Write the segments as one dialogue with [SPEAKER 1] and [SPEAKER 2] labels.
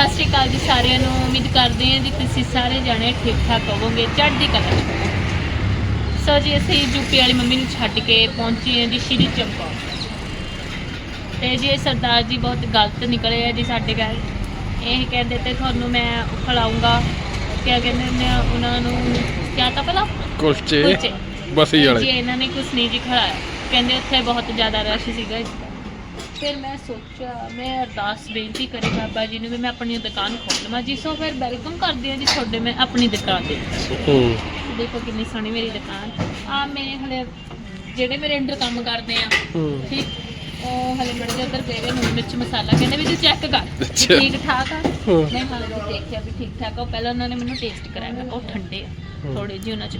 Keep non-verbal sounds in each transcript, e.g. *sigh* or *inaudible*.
[SPEAKER 1] ਸਤਿ ਸ਼੍ਰੀ ਅਕਾਲ ਜੀ ਸਾਰਿਆਂ ਨੂੰ। ਉਮੀਦ ਕਰਦੇ ਹਾਂ ਜੀ ਤੁਸੀਂ ਸਾਰੇ ਜਾਣੇ ਠੀਕ ਠਾਕ ਹੋਵੋਗੇ ਚੜ੍ਹਦੀ ਕਲਾ 'ਚ। ਸੋ ਜੀ ਅਸੀਂ ਯੂਪੀ ਵਾਲੀ ਮੰਮੀ ਨੂੰ ਛੱਡ ਕੇ ਪਹੁੰਚੇ ਹਾਂ ਜੀ ਸ਼੍ਰੀ ਚੰਪਾ ਤੇ ਜੀ ਇਹ ਸਰਦਾਰ ਜੀ ਬਹੁਤ ਗਲਤ ਨਿਕਲੇ ਆ ਜੀ ਸਾਡੇ ਘਰ। ਇਹ ਕਹਿੰਦੇ ਤੇ ਤੁਹਾਨੂੰ ਮੈਂ ਖਿਲਾਊਂਗਾ। ਕਿਆ ਕਹਿੰਦੇ ਨੇ ਉਹਨਾਂ ਨੂੰ ਕਿਆ ਤਾਂ ਭਲਾ
[SPEAKER 2] ਕੁਲਚੇ
[SPEAKER 1] ਕੁਲਚੇ।
[SPEAKER 2] ਬਸੀ
[SPEAKER 1] ਜੀ
[SPEAKER 2] ਵਾਲੇ।
[SPEAKER 1] ਇਹਨਾਂ ਨੇ ਕੁਛ ਨਹੀਂ ਜੀ ਖਿਲਾਇਆ। ਕਹਿੰਦੇ ਉੱਥੇ ਬਹੁਤ ਜ਼ਿਆਦਾ ਰਸ਼ ਸੀਗਾ ਜੀ। ਫਿਰ ਮੈਂ ਸੋਚਿਆ ਮੈਂ ਅਰਦਾਸ ਬੇਨਤੀ ਕਰੀ ਬਾਬਾ ਜੀ ਨੂੰ ਵੀ ਮੈਂ ਆਪਣੀ ਦੁਕਾਨ ਖੋਲ ਲਵਾਂ। ਜੀ ਸੋ ਫਿਰ ਵੈਲਕਮ ਕਰਦੀ ਹਾਂ ਜੀ ਤੁਹਾਡੇ ਮੈਂ ਆਪਣੀ ਦੁਕਾਨ ਤੇ।
[SPEAKER 2] ਹੂੰ।
[SPEAKER 1] ਦੇਖੋ ਕਿੰਨੀ ਸੋਹਣੀ ਮੇਰੀ ਦੁਕਾਨ। ਆ ਮੇਰੇ ਹਲੇ ਜਿਹੜੇ ਮੇਰੇ ਅੰਡਰ ਕੰਮ ਕਰਦੇ ਆ
[SPEAKER 2] ਹੂੰ।
[SPEAKER 1] ਠੀਕ? ਉਹ ਹਲੇ ਮੜ ਜਾ ਉੱਧਰ ਵੇ ਨੂਨ ਮਿਰਚ ਮਸਾਲਾ ਕਹਿੰਦੇ ਵੀ ਤੂੰ ਚੈੱਕ ਕਰ ਵੀ
[SPEAKER 2] ਅੱਛਾ।
[SPEAKER 1] ਠੀਕ ਠਾਕ ਆ?
[SPEAKER 2] ਹਾਂ।
[SPEAKER 1] ਮੈਂ ਹਾਲੇ ਵੀ ਦੇਖਿਆ ਵੀ ਠੀਕ ਠਾਕ ਆ। ਉਹ ਪਹਿਲਾਂ ਉਹਨਾਂ ਨੇ ਮੈਨੂੰ ਟੇਸਟ ਕਰਾਇਆ ਮੈਂ ਉਹ ਠੰਡੇ ਆ। ਥੋੜੀ ਜਿਹੀ ਉਹਨਾਂ ਚ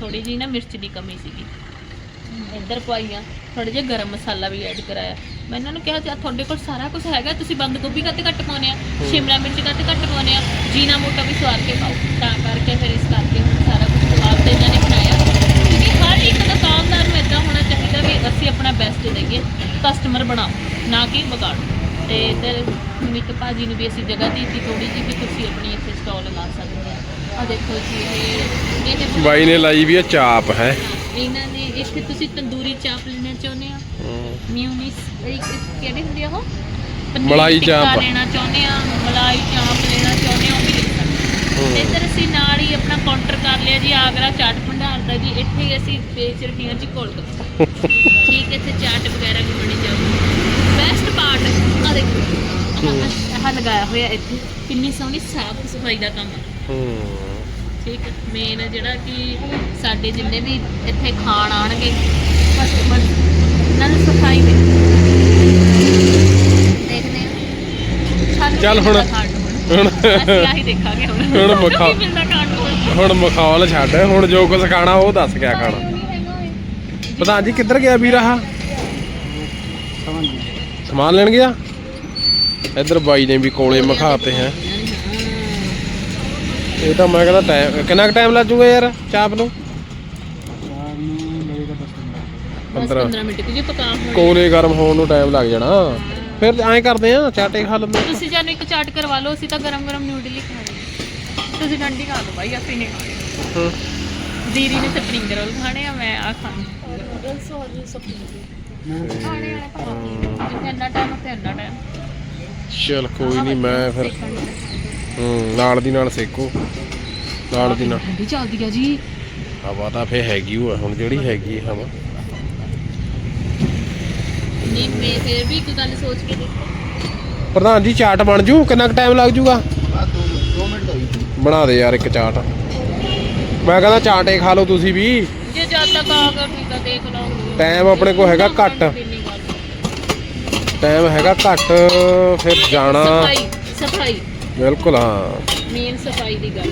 [SPEAKER 1] ਥੋੜੀ ਜਿਹੀ ਨਾ ਮਿਰਚ ਦੀ ਕਮੀ ਸੀਗੀ। ਇੱਧਰ ਪਾਈਆਂ ਥੋੜਾ ਜਿਹਾ ਗਰਮ ਮਸਾਲਾ ਵੀ ਐਡ ਕਰਾਇਆ। ਮੈਂ ਇਹਨਾਂ ਨੂੰ ਕਿਹਾ ਜੀ ਤੁਹਾਡੇ ਕੋਲ ਸਾਰਾ ਕੁਝ ਹੈਗਾ, ਤੁਸੀਂ ਬੰਦ ਗੋਭੀ ਕਾਤੇ ਘੱਟ ਪਾਉਂਦੇ ਆ, ਸ਼ਿਮਲਾ ਮਿਰਚ ਕਾਤੇ ਘੱਟ ਪਾਉਂਦੇ ਆ ਜੀਨਾ ਮੋਟਾ ਵੀ ਸਵਾਰ ਕੇ ਪਾਓ। ਤਾਂ ਕਰਕੇ ਫਿਰ ਇਸ ਕਰਕੇ ਹੁਣ ਸਾਰਾ ਕੁਝ ਜਵਾਬ ਤੇ ਇਹਨਾਂ ਨੇ ਬਣਾਇਆ। ਕਿਉਂਕਿ ਹਰ ਇੱਕ ਦੁਕਾਨਦਾਰ ਨੂੰ ਇਦਾਂ ਹੋਣਾ ਚਾਹੀਦਾ ਵੀ ਅਸੀਂ ਆਪਣਾ ਬੈਸਟ ਦੇਈਏ ਕਸਟਮਰ ਬਣਾਓ, ਨਾ ਕਿ ਵਿਗਾੜੋ। ਤੇ ਇੱਧਰ ਮਿੱਕ ਭਾਜੀ ਨੂੰ ਵੀ ਅਸੀਂ ਜਗ੍ਹਾ ਦਿੱਤੀ ਥੋੜੀ ਜਿਹੀ ਵੀ ਤੁਸੀਂ ਆਪਣੀ ਇੱਥੇ ਸਟਾਲ ਲਗਾ ਸਕਦੇ ਆ। ਆ ਦੇਖੋ ਜੀ, ਇਹ ਇਹ
[SPEAKER 2] ਬਾਈ ਨੇ ਲਾਈ ਵੀ ਆ ਚਾਪ, ਹੈ।
[SPEAKER 1] ਇਹਨਾਂ ਨੇ ਇੱਥੇ ਤੁਸੀਂ ਤੰਦੂਰੀ ਚਾਪ ਲੈਣਾ ਚਾਹੁੰਦੇ ਆ ਮਿਊਨਿਸ ਇੱਕ ਕਿਹੜੀ ਹੁੰਦੀ ਆ ਉਹ? ਪਨੀਰ
[SPEAKER 2] ਮਲਾਈ
[SPEAKER 1] ਟਿੱਕਾ
[SPEAKER 2] ਚਾਪ।
[SPEAKER 1] ਲੈਣਾ ਚਾਹੁੰਦੇ ਆ ਮਲਾਈ ਚਾਪ ਲੈਣਾ ਚਾਹੁੰਦੇ ਆ ਉਹ ਵੀ ਲੈ ਸਕਦੇ ਇੱਧਰ ਅਸੀਂ ਨਾਲ ਹੀ ਆਪਣਾ ਕਾਊਂਟਰ ਕਰ ਲਿਆ ਜੀ ਆਗਰਾ ਚਾਟ ਭੰਡਾਰ ਦਾ ਜੀ ਇੱਥੇ ਹੀ ਅਸੀਂ ਵੇਚ ਰਹੇ ਹਾਂ ਜੀ ਕੋਲਗੇਟ ਠੀਕ ਹੈ, ਇੱਥੇ ਚਾਟ ਵਗੈਰਾ ਵੀ ਬਣੀ ਜਾਊਗੀ ਬੈਸਟ ਪਾਰਟ ਆ ਦੇਖੋ ਆਹ- ਆਹ ਲਗਾਇਆ ਹੋਇਆ ਇੱਥੇ ਕਿੰਨੀ ਸੋਹਣੀ ਸਾਫ਼ ਸਫ਼ਾਈ ਦਾ ਕੰਮ ਹੂੰ। ਠੀਕ ਮੇਨ ਜਿਹੜਾ ਕਿ ਸਾਡੇ ਜਿੰਨੇ ਵੀ ਇੱਥੇ ਖਾਣ ਆਣਗੇ ਕਸਟਮਰ ਉਹਨਾਂ ਨੂੰ ਸਫ਼ਾਈ ਦੇ ਦੇਖਦੇ ਆ ਸਾਨੂੰ
[SPEAKER 2] ਚੱਲ ਹੁਣ- ਹੁਣ
[SPEAKER 1] ਅਸੀਂ ਆਹੀ ਦੇਖਾਂਗੇ ਹੁਣ।
[SPEAKER 2] ਹੁਣ ਮਖਾ- ਹੁਣ ਮਖੌਲ ਛੱਡ ਹੁਣ ਜੋ ਕੁਝ ਖਾਣਾ ਉਹ ਦੱਸ ਕਿਆ ਖਾਣਾ। ਪ੍ਰਧਾਨ ਜੀ ਕਿੱਧਰ ਗਿਆ ਵੀਰ ਆਹ? ਸਮਾਨ ਲੈਣ ਗਿਆ? ਇੱਧਰ ਬਾਈ ਨੇ ਵੀ ਕੋਲੇ ਮਖਾਤੇ ਹੈ। ਇਹ ਤਾਂ ਮੈਂ ਕਹਿੰਦਾ ਟਾਈਮ ਕਿੰਨਾ ਕੁ ਟਾਈਮ ਲੱਗੂਗਾ ਯਾਰ ਚਾਪ ਨੂੰ?
[SPEAKER 1] ਬਸ
[SPEAKER 2] 15
[SPEAKER 1] 15 ਮਿੰਟ ਕਿ ਜੇ ਪਕਾ ਹੋਏ।
[SPEAKER 2] ਕੋਲੇ ਗਰਮ ਹੋਣ ਨੂੰ ਟਾਈਮ ਲੱਗ ਜਾਣਾ। ਫਿਰ ਐਂ ਕਰਦੇ ਆ ਚਾਟੇ ਖਾ ਲੈਂਦੇ
[SPEAKER 1] ਤੁਸੀਂ ਜਾਨੂੰ ਇੱਕ ਚਾਟ ਕਰਵਾ ਲਓ ਅਸੀਂ ਤਾਂ ਗਰਮ ਗਰਮ ਨਿਊਡਲ ਹੀ ਖਾਣੇ ਤੁਸੀਂ ਠੰਡੀ ਖਾ ਲਓ ਬਾਈ ਅਸੀਂ ਨਹੀਂ ਖਾਣੀ
[SPEAKER 2] ਹਾਂ।
[SPEAKER 1] ਦੀਦੀ ਨੇ ਸਪਰਿੰਗ ਰੋਲ ਖਾਣੇ ਆ ਮੈਂ ਆ ਖਾਣੇ। ਖਾਣੇ ਵਾਲੇ ਭਾਵੇਂ ਜਿੱਥੇ ਇੰਨਾ ਟਾਈਮ ਉੱਥੇ ਇੰਨਾ ਟਾਈਮ
[SPEAKER 2] ਚਲ ਕੋਈ ਨਹੀਂ ਮੈਂ ਫਿਰ ਹੂੰ ਨਾਲ ਦੀ ਨਾਲ ਸੇਕੋ। ਨਾਲ ਦੀ ਨਾਲ।
[SPEAKER 1] ਠੰਡੀ ਚੱਲਦੀ ਆ ਜੀ।
[SPEAKER 2] ਹਵਾ ਤਾਂ ਫੇ ਹੈਗੀ ਆ ਹੁਣ ਜਿਹੜੀ ਹੈਗੀ ਹੈ ਹਵਾ।
[SPEAKER 1] ਨਹੀਂ ਮੈਂ ਫਿਰ ਵੀ ਇੱਕ ਗੱਲ ਸੋਚ ਕੇ ਦੇਖੋ।
[SPEAKER 2] ਪ੍ਰਧਾਨ ਜੀ ਚਾਟ ਬਣ ਜੂ? ਕਿੰਨਾ ਕੁ ਟਾਈਮ ਲੱਗ ਜੂਗਾ? 2 ਮਿੰਟ ਬਣਾ ਦੇ ਯਾਰ ਇੱਕ ਚਾਟ। ਮੈਂ ਕਹਿੰਦਾ ਚਾਟੇ ਖਾ ਲਓ ਤੁਸੀਂ ਵੀ।
[SPEAKER 1] ਜੇ ਜਦ ਤੱਕ ਆ ਗਿਆ ਠੀਕ ਆ ਦੇਖ ਲਓ।
[SPEAKER 2] ਟਾਈਮ ਆਪਣੇ ਕੋਲ ਹੈਗਾ ਘੱਟ। ਟਾਈਮ ਹੈਗਾ ਘੱਟ ਫਿਰ ਜਾਣਾ।
[SPEAKER 1] ਸਫ਼ਾਈ।
[SPEAKER 2] ਬਿਲਕੁਲ ਹਾਂ।
[SPEAKER 1] ਮੇਨ ਸਫ਼ਾਈ ਦੀ ਗੱਲ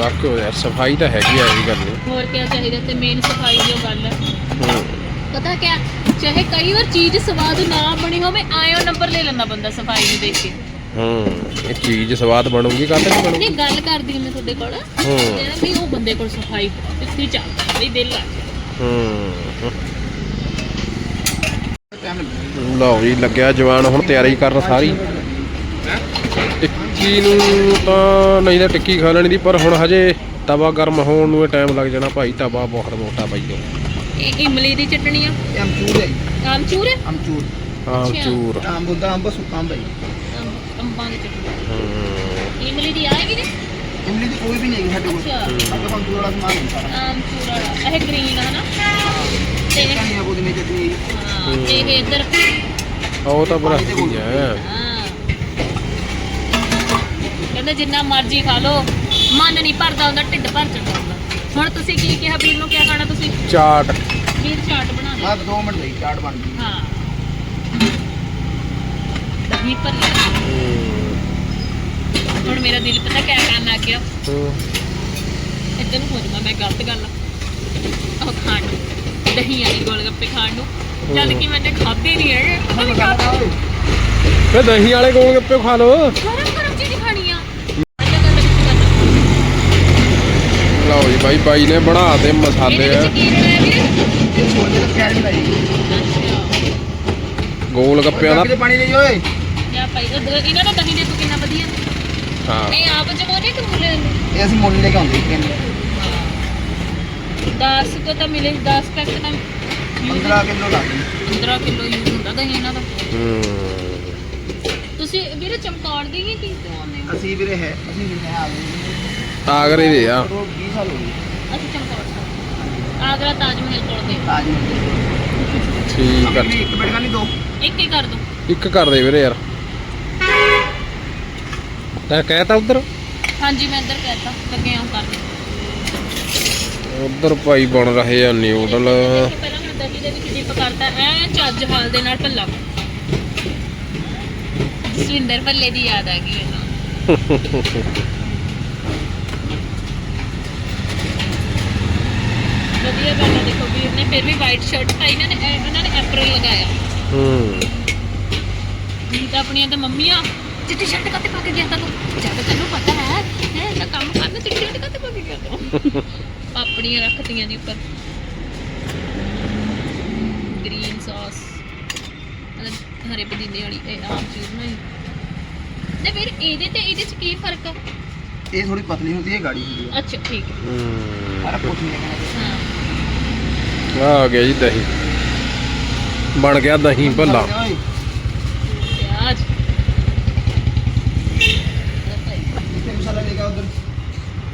[SPEAKER 2] ਬਾਕੀ ਉਹ ਯਾਰ ਸਫ਼ਾਈ ਤਾਂ ਹੈਗੀ ਆ ਇਹ ਗੱਲ ਨਹੀਂ।
[SPEAKER 1] ਹੋਰ ਕੀ ਚਾਹੀਦਾ ਤੇ ਮੇਨ ਸਫ਼ਾਈ ਦੀ ਉਹ ਗੱਲ ਹੈ।
[SPEAKER 2] ਹੂੰ।
[SPEAKER 1] ਪਤਾ ਕਿਆ ਚਾਹੇ ਕਈ ਵਾਰ ਚੀਜ਼ ਸਵਾਦ ਨਾ ਬਣੀ ਹੋਵੇ ਆਇਓ ਨੰਬਰ ਲੈ ਲੈਂਦਾ ਬੰਦਾ ਸਫ਼ਾਈ ਨੂੰ ਦੇਖ ਕੇ।
[SPEAKER 2] ਹੂੰ ਇਹ ਚੀਜ਼ ਸਵਾਦ ਬਣੂਗੀ ਕਾਹਤੇ ਨਹੀਂ ਬਣੂਗੀ?
[SPEAKER 1] ਨਹੀਂ ਗੱਲ ਕਰਦੀ ਹਾਂ ਮੈਂ ਤੁਹਾਡੇ ਕੋਲ।
[SPEAKER 2] ਹੂੰ।
[SPEAKER 1] ਜਿਹੜਾ ਵੀ ਉਹ ਬੰਦੇ ਕੋਲ ਸਫ਼ਾਈ ਕਿੱਥੇ ਚੱਲਦਾ ਬਈ ਦਿਲ ਲੱਗ
[SPEAKER 2] ਹੂੰ। ਲਓ ਜੀ ਲੱਗਿਆ ਜਵਾਨ ਹੁਣ ਤਿਆਰੀ ਕਰਨ ਸਾਰੀ। ਟਿੱਕੀ ਨੂੰ ਤਾਂ ਨਹੀਂ ਤਾਂ ਟਿੱਕੀ ਖਾ ਲੈਣੀ ਦੀ ਪਰ ਹੁਣ ਹਜੇ ਤਵਾ ਗਰਮ ਹੋਣ ਨੂੰ ਟਾਈਮ ਲੱਗ ਜਾਣਾ ਭਾਈ ਤਵਾ ਬਹੁਤ ਮੋਟਾ ਪਈ ਜੋ
[SPEAKER 1] ਇਹ ਇਮਲੀ ਦੀ ਚਟਣੀ ਆ?
[SPEAKER 3] ਇਹ ਅਮਚੂਰ ਹੈ
[SPEAKER 1] ਆਮਚੂਰ ਹੈ
[SPEAKER 3] ਅਮਚੂਰ
[SPEAKER 2] ਆਹ
[SPEAKER 1] ਅੱਛਾ।
[SPEAKER 2] ਚੂਰ
[SPEAKER 3] ਅੰਬ ਦਾ ਅੰਬ ਸੁੱਕਾ ਅੰਬ ਹੈ
[SPEAKER 1] ਅੰਬ- ਦੀ ਚਟਣੀ।
[SPEAKER 2] ਹੂੰ।
[SPEAKER 1] ਇਮਲੀ ਦੀ ਆਏਗੀ ਨੇ
[SPEAKER 3] ਇਮਲੀ ਦੀ ਕੋਈ ਵੀ ਨਹੀਂ ਹੈ ਸਾਡੇ ਕੋਲ। ਸਾਡੇ ਕੋਲ ਅਮਚੂਰ ਵਾਲਾ ਸਮਾਨ ਨਹੀਂ ਸਾਰਾ।
[SPEAKER 1] ਆਮਚੂਰ ਵਾਲਾ। ਇਹ ਗ੍ਰੀਨ ਹੈ ਨਾ। ਤੇ
[SPEAKER 3] ਧਨੀਆ ਪੁਦੀਨੇ ਚਟਨੀ
[SPEAKER 1] ਹਾਂ, ਤੇ ਇਹ ਇੱਧਰ
[SPEAKER 2] ਉਹ ਤਾਂ ਬੜਾ ਹੈ।
[SPEAKER 1] ਹਾਂ। ਕਹਿੰਦੇ ਜਿੰਨਾ ਮਰਜ਼ੀ ਖਾ ਲਓ। ਮਨ ਨਹੀਂ ਭਰਦਾ ਹੁੰਦਾ ਢਿੱਡ ਭਰ ਜਾਂਦਾ ਹੁੰਦਾ ਹੁਣ ਤੁਸੀਂ ਕੀ ਕਿਹਾ ਵੀਰ ਨੂੰ ਕਿਆ ਖਾਣਾ ਤੁਸੀਂ?
[SPEAKER 2] ਚਾਟ।
[SPEAKER 1] ਵੀਰ ਚਾਟ ਬਣਾ ਲਓ
[SPEAKER 3] ਬਾਅਦ 2 ਮਿੰਟ ਲਈ ਚਾਟ ਬਣ ਗਈ।
[SPEAKER 1] ਹਾਂ। ਦਹੀਂ ਪਰ ਹੁਣ ਮੇਰਾ ਦਿਲ ਪਤਾ ਕਿਆ ਕਰਨ ਲੱਗ ਗਿਆ।
[SPEAKER 2] ਹੂੰ।
[SPEAKER 1] ਇੱਧਰ ਨੂੰ ਹੋ ਜਾਵਾਂ ਮੈਂ ਗਲਤ ਗੱਲ ਉਹ ਖਾਣ ਨੂੰ ਦਹੀਂ ਵਾਲੀ ਗੋਲ ਗੱਪੇ ਖਾਣ ਨੂੰ। ਜਦ ਕਿ ਮੈਨੇ ਖਾਧੇ ਨਹੀਂ ਹੈਗੇ ਪਤਾ ਨਹੀਂ ਖਾਧੇ
[SPEAKER 2] ਫੇ ਦਹੀਂ ਵਾਲੇ ਗੋਲ ਗੱਪੇ ਖਾ ਲਓ।
[SPEAKER 1] ਗਰਮ ਗਰਮ ਚੀਜ਼ ਖਾਣੀ ਆ।
[SPEAKER 2] ਲਓ ਜੀ ਬਾਈ ਬਾਈ ਨੇ ਬਣਾ ਦੇ ਮਸਾਲੇ। ਆ ਗੋਲ ਗੱਪਿਆਂ ਦਾ।
[SPEAKER 3] ਪਾਣੀ ਲਈ ਓਏ।
[SPEAKER 1] ਉਹ ਦ- ਇਹਨਾਂ ਦਾ ਦਹੀਂ ਦੇਖੋ ਕਿੰਨਾ ਵਧੀਆ।
[SPEAKER 2] ਹਾਂ।
[SPEAKER 1] ਇਹ ਆਪ ਜਮਾਉਣੇ ਕਿ ਮੁੱਲੇ
[SPEAKER 3] ਇਹ ਅਸੀਂ ਮੁੱਲ ਲੈ ਕੇ ਆਉਂਦੇ ਸੀ ਕਹਿੰਦੇ
[SPEAKER 1] 10 ਕੋ ਤਾਂ ਮਿਲੇ 10 ਪੈਕਟ ਤਾਂ
[SPEAKER 3] 15 ਕਿਲੋ ਲੱਗ ਗਈ
[SPEAKER 1] 15 ਕਿਲੋ ਯੂਜ਼ ਹੁੰਦਾ ਦਹੀਂ ਇਹਨਾਂ ਦਾ।
[SPEAKER 2] ਹੂੰ।
[SPEAKER 1] ਤੁਸੀਂ ਵੀਰੇ ਚਮਕੌਰ ਦੀ ਹੀ ਕੀ ਤੋਂ ਆਉਂਦੇ ਹੋ?
[SPEAKER 3] ਅਸੀਂ ਵੀਰੇ ਹੈ ਅਸੀਂ ਵੀ ਹੈ ਆ ਗਏ
[SPEAKER 2] ਆਗਰੇ ਦੇ ਆ।
[SPEAKER 3] ਉਹ 20 ਸਾਲ ਹੋ ਗਏ।
[SPEAKER 1] ਅਸੀਂ ਚਮਕੌਰ ਤੋਂ ਆਗਰਾ ਤਾਜ ਮਹਿਲ ਕੋਲ ਦੇ।
[SPEAKER 3] ਤਾਜ ਮਹਿਲ।
[SPEAKER 2] ਠੀਕ ਆ।
[SPEAKER 3] ਵੀ ਇੱਕ ਮਿੰਟ ਨਹੀਂ ਦੋ।
[SPEAKER 1] ਇੱਕ ਹੀ ਕਰ ਦੋ।
[SPEAKER 2] ਇੱਕ ਕਰ ਦੇ ਵੀਰੇ ਯਾਰ। ਤੈਂ ਕਹਿਤਾ ਉਧਰ?
[SPEAKER 1] ਹਾਂਜੀ ਮੈਂ ਇੱਧਰ ਕਹਿਤਾ। ਲੱਗੇ ਆਉਂ ਕਰਨ
[SPEAKER 2] ਉਧਰ ਭਾਈ ਬਣ ਰਹੇ ਆ ਨਿਊਡਲ
[SPEAKER 1] ਪਹਿਲਾਂ ਮੈਂ ਦਹੀਂ ਦੇ ਵਿੱਚ ਡਿਪ ਕਰਤਾ ਐ ਚੱਜ ਹਾਲ ਦੇ ਨਾਲ ਭੱਲਾ। ਜਸਵਿੰਦਰ ਭੱਲੇ ਦੀ ਯਾਦ ਆ ਗਈ ਮੈਨੂੰ ਵਧੀਆ ਗੱਲ ਦੇਖੋ ਵੀਰ ਨੇ ਫਿਰ ਵੀ ਵਾਈਟ ਸ਼ਰਟ ਪਾਈ ਇਹਨਾਂ ਨੇ ਐ- ਉਹਨਾਂ ਨੇ ਐਪਰਲ ਲਗਾਇਆ।
[SPEAKER 2] ਹੂੰ।
[SPEAKER 1] ਨਹੀਂ ਤਾਂ ਆਪਣੀਆਂ ਤਾਂ ਮੰਮੀਆਂ ਚਿੱਟੀ ਸ਼ਰਟ ਕੱਤੇ ਪਾ ਕੇ ਗਿਆ ਤਾਂ ਤੂੰ? ਜਦ ਤੈਨੂੰ ਪਤਾ ਹੈ ਹੈ ਕੰਮ ਕਰਨਾ ਚਿੱਟੀ ਸ਼ਰਟ ਕੱਤੇ ਪਾ ਕੇ ਗਿਆ ਤੂੰ? *laughs* ਪਾਪੜੀਆਂ ਰੱਖਤੀਆਂ ਦੀ ਉੱਪਰ ਗ੍ਰੀਨ ਸੌਸ ਮਤਲਬ ਹਰੇ ਪੁਦੀਨੇ ਵਾਲੀ ਇਹ ਆਮ ਚੀਜ਼ ਨਹੀਂ ਤੇ ਫਿਰ ਇਹਦੇ ਤੇ ਇਹਦੇ ਚ ਕੀ ਫ਼ਰਕ ਆ?
[SPEAKER 3] ਇਹ ਥੋੜੀ ਪਤਲੀ ਹੁੰਦੀ ਹੈ ਗਾੜੀ ਹੁੰਦੀ ਹੈ।
[SPEAKER 1] ਅੱਛਾ ਠੀਕ ਹੈ।
[SPEAKER 2] ਹੂੰ।
[SPEAKER 3] ਸਾਰਾ ਕੁਝ ਨਹੀਂ ਲੱਗਣਾ
[SPEAKER 1] ਹਾਂ।
[SPEAKER 2] ਆ ਗਿਆ ਜੀ ਦਹੀਂ। ਬਣ ਗਿਆ ਦਹੀਂ ਭੱਲਾ।
[SPEAKER 1] ਪਿਆਜ਼।
[SPEAKER 3] ਮਸਾਲਾ ਲੈ ਕੇ ਉਧਰ?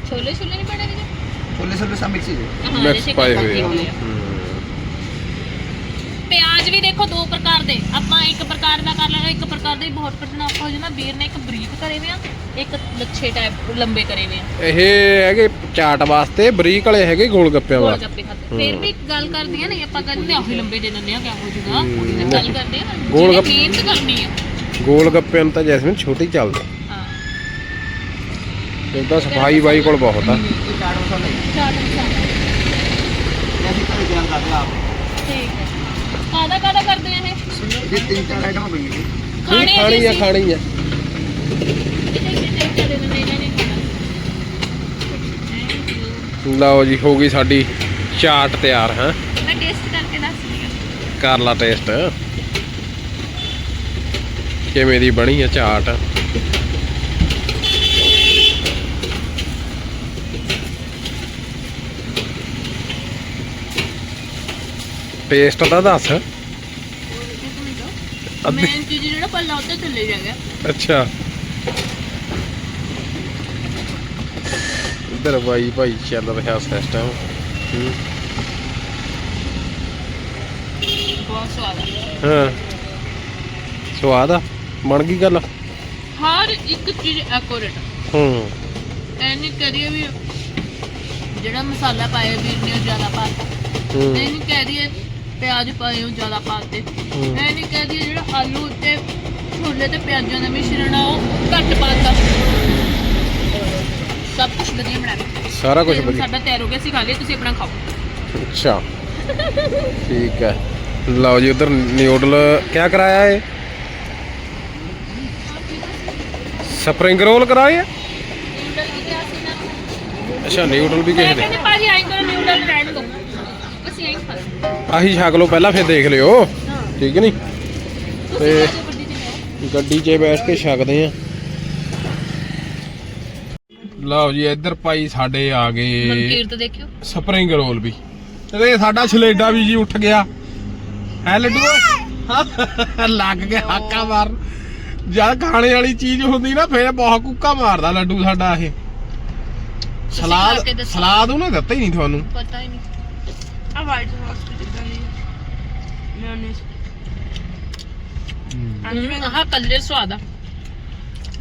[SPEAKER 1] ਛੋਲੇ ਛੋਲੇ ਨਹੀਂ ਪੜੇ ਵਿੱਚ
[SPEAKER 3] ਛੋਲੇ ਸਭ ਸਭ ਮਿਕਸ ਹੀ ਹੈ
[SPEAKER 1] ਹਾਂ,
[SPEAKER 2] ਮਿਕਸ
[SPEAKER 1] ਜੈਸੇ
[SPEAKER 2] ਪਾਏ ਹੋਏ ਆ।
[SPEAKER 1] ਆ। ਪਿਆਜ਼ ਵੀ ਦੇਖੋ ਦੋ ਪ੍ਰਕਾਰ ਦੇ। ਆਪਾਂ ਇੱਕ ਪ੍ਰਕਾਰ ਦਾ ਕਰ ਲੈਣਾ ਇੱਕ ਪ੍ਰਕਾਰ ਦਾ ਹੀ ਬਹੁਤ ਕੱਟਣਾ ਆਪਾਂ ਹੋ ਜਾਣਾ ਵੀਰ ਨੇ ਇੱਕ ਬਰੀਕ ਕਰੇ ਵੇ ਆ ਇੱਕ ਲੱਛੇ ਟਾਈਪ ਲੰਬੇ ਕਰੇ ਵੇ ਆ।
[SPEAKER 2] ਇਹ ਹੈਗੇ ਚਾਟ ਵਾਸਤੇ ਬਰੀਕ ਵਾਲੇ ਹੈਗੇ ਗੋਲ ਗੱਪਿਆਂ
[SPEAKER 1] ਗੋਲ
[SPEAKER 2] ਵਾਸਤੇ
[SPEAKER 1] ਗੱਪੇ ਖਾਤੇ ਫਿਰ ਵੀ ਇੱਕ ਗੱਲ ਕਰਦੀ ਆ ਨਹੀਂ ਆਪਾਂ ਕਹਿੰਦੇ ਆਹੀ ਲੰਬੇ ਦੇ ਦਿੰਦੇ ਆ ਕਿਆ ਹੋ ਜੂਗਾ? ਉਹਦੀ ਤਾਂ ਗੱਲ ਕਰਦੇ ਆ।
[SPEAKER 2] ਗੋਲ
[SPEAKER 1] ਗੋਲ
[SPEAKER 2] ਗੱਪ-
[SPEAKER 1] ਮਿਹਨਤ ਕਰਨੀ ਆ।
[SPEAKER 2] ਗੋਲ ਗੱਪਿਆਂ ਨੂੰ ਤਾਂ ਜੈਸਮੀਨ ਛੋਟੀ ਚੱਲਦਾ।
[SPEAKER 1] ਹਾਂ।
[SPEAKER 2] ਇਹ ਤਾਂ ਸਫ਼ਾਈ ਬਾਈ ਕੋਲ ਬਹੁਤ ਆ।
[SPEAKER 3] ਚਾਟ ਮਸਾਲਾ
[SPEAKER 1] ਠੀਕ ਹੈ ਕਾਦਾ ਕਾਦਾ ਕਰਦੇ ਆ ਇਹ?
[SPEAKER 3] ਇਹ ਤਿੰਨ ਚਾਰ ਆਈਟਮਾਂ ਪਈਆਂ ਜੀ
[SPEAKER 1] ਖਾਣੇ
[SPEAKER 2] ਖਾਣੀ ਆ ਖਾਣੀ ਆ। ਲਓ ਜੀ ਹੋ ਗਈ ਸਾਡੀ ਚਾਟ ਤਿਆਰ ਹੈ?
[SPEAKER 1] ਮੈਂ ਟੇਸਟ ਕਰਕੇ ਦੱਸਦੀ ਆ
[SPEAKER 2] ਕਰ ਲਾ ਟੇਸਟ ਕਿਵੇਂ ਦੀ ਬਣੀ ਆ ਚਾਟ? ਟੇਸਟ ਤਾਂ ਦੱਸ। ਅੱਧੀ-
[SPEAKER 1] ਮੈਂ ਚੀਜ਼ ਜਿਹੜਾ ਪੱਲਾ ਉੱਤੇ ਥੱਲੇ ਜਾ ਗਿਆ
[SPEAKER 2] ਅੱਛਾ। ਇਧਰ ਬਾਈ ਭਾਈ ਚੱਲ ਰਿਹਾ ਸਿਸਟਮ
[SPEAKER 1] ਬਹੁਤ ਸਵਾਦ ਆ।
[SPEAKER 2] ਹਾਂ। ਸਵਾਦ ਆ? ਬਣ ਗਈ ਗੱਲ?
[SPEAKER 1] ਹਰ ਇੱਕ ਚੀਜ਼ ਐਕੂਰੇਟ
[SPEAKER 2] ਹੂੰ।
[SPEAKER 1] ਐਨੀ ਕਰੀਏ ਵੀ ਜਿਹੜਾ ਮਸਾਲਾ ਪਾਇਆ ਵੀਰ ਨੇ ਉਹ ਜ਼ਿਆਦਾ ਪਾਤਾ
[SPEAKER 2] ਹੂੰ।
[SPEAKER 1] ਐਨੀ ਕਰੀਏ ਪਿਆਜ਼ ਪਾਏ ਉਹ ਜ਼ਿਆਦਾ ਪਾਤੇ
[SPEAKER 2] ਹੂੰ।
[SPEAKER 1] ਐਨੀ ਕਰੀਏ ਜਿਹੜਾ ਆਲੂ ਤੇ ਛੋਲੇ ਤੇ ਪਿਆਜ਼ਾਂ ਦਾ ਮਿਸ਼ਰਣ ਆ ਉਹ ਘੱਟ ਪਾਤਾ। ਸਭ ਕੁਝ ਵਧੀਆ ਬਣਾਇਆ।
[SPEAKER 2] ਸਾਰਾ ਕੁਝ ਵਧੀਆ।
[SPEAKER 1] ਸਾਡਾ ਤਿਆਰ ਹੋ ਗਿਆ ਸੀ ਖਾ ਲਿਆ ਤੁਸੀਂ ਆਪਣਾ ਖਾਓ।
[SPEAKER 2] ਅੱਛਾ। ਠੀਕ ਹੈ। ਲਓ ਜੀ ਉਧਰ ਨਿਊਡਲ ਕਿਆ ਕਰਾਇਆ ਏ ਸਪਰਿੰਗ ਰੋਲ ਕਰਾਏ ਆ?
[SPEAKER 1] ਨਿਊਡਲ ਵੀ ਕਿਹਾ ਸੀ ਨਾ?
[SPEAKER 2] ਅੱਛਾ ਨਿਊਡਲ ਵੀ
[SPEAKER 1] ਮੈਂ
[SPEAKER 2] ਕਿਸੇ ਦੇ।
[SPEAKER 1] ਕਹਿੰਦੀ ਭਾਜੀ ਆਈ ਕਰੋ ਨਿਊਡਲ ਰਹਿਣ ਦੋ
[SPEAKER 2] ਆਹੀ ਛਕ ਲਓ ਪਹਿਲਾਂ ਫਿਰ ਦੇਖ ਲਿਓ। ਠੀਕ ਨਹੀਂ? ਤੇ-
[SPEAKER 1] ਗੱਡੀ 'ਚ
[SPEAKER 2] ਬੈਠ ਕੇ ਛਕਦੇ ਆ। ਲਓ ਜੀ ਇੱਧਰ ਭਾਈ ਸਾਡੇ ਆ ਗਏ।
[SPEAKER 1] ਮਨਕੀਰਤ ਦੇਖਿਓ।
[SPEAKER 2] ਸਪਰਿੰਗ ਰੋਲ ਵੀ। ਤੇ ਸਾਡਾ ਛਲੇਡਾ ਵੀ ਜੀ ਉੱਠ ਗਿਆ। ਹੈ ਲੱਡੂ? ਲੱਗ ਗਿਆ ਹਾਕਾ ਮਾਰ ਜਦ ਖਾਣੇ ਵਾਲੀ ਚੀਜ਼ ਹੁੰਦੀ ਨਾ ਫੇਰ ਬਹੁਤ ਕੁੱਕਾ ਮਾਰਦਾ ਲੱਡੂ ਸਾਡਾ ਇਹ।
[SPEAKER 1] ਕੇ
[SPEAKER 2] ਸਲਾਦ। ਸਲਾਦ ਉਹਨੇ ਦਿੱਤਾ ਹੀ ਨਹੀਂ ਤੁਹਾਨੂੰ।
[SPEAKER 1] ਪਤਾ ਹੀ ਨਹੀਂ। ਆ ਵਾਈਟ ਸੌਸ ਕੱਲੇ ਸਵਾਦ ਆ।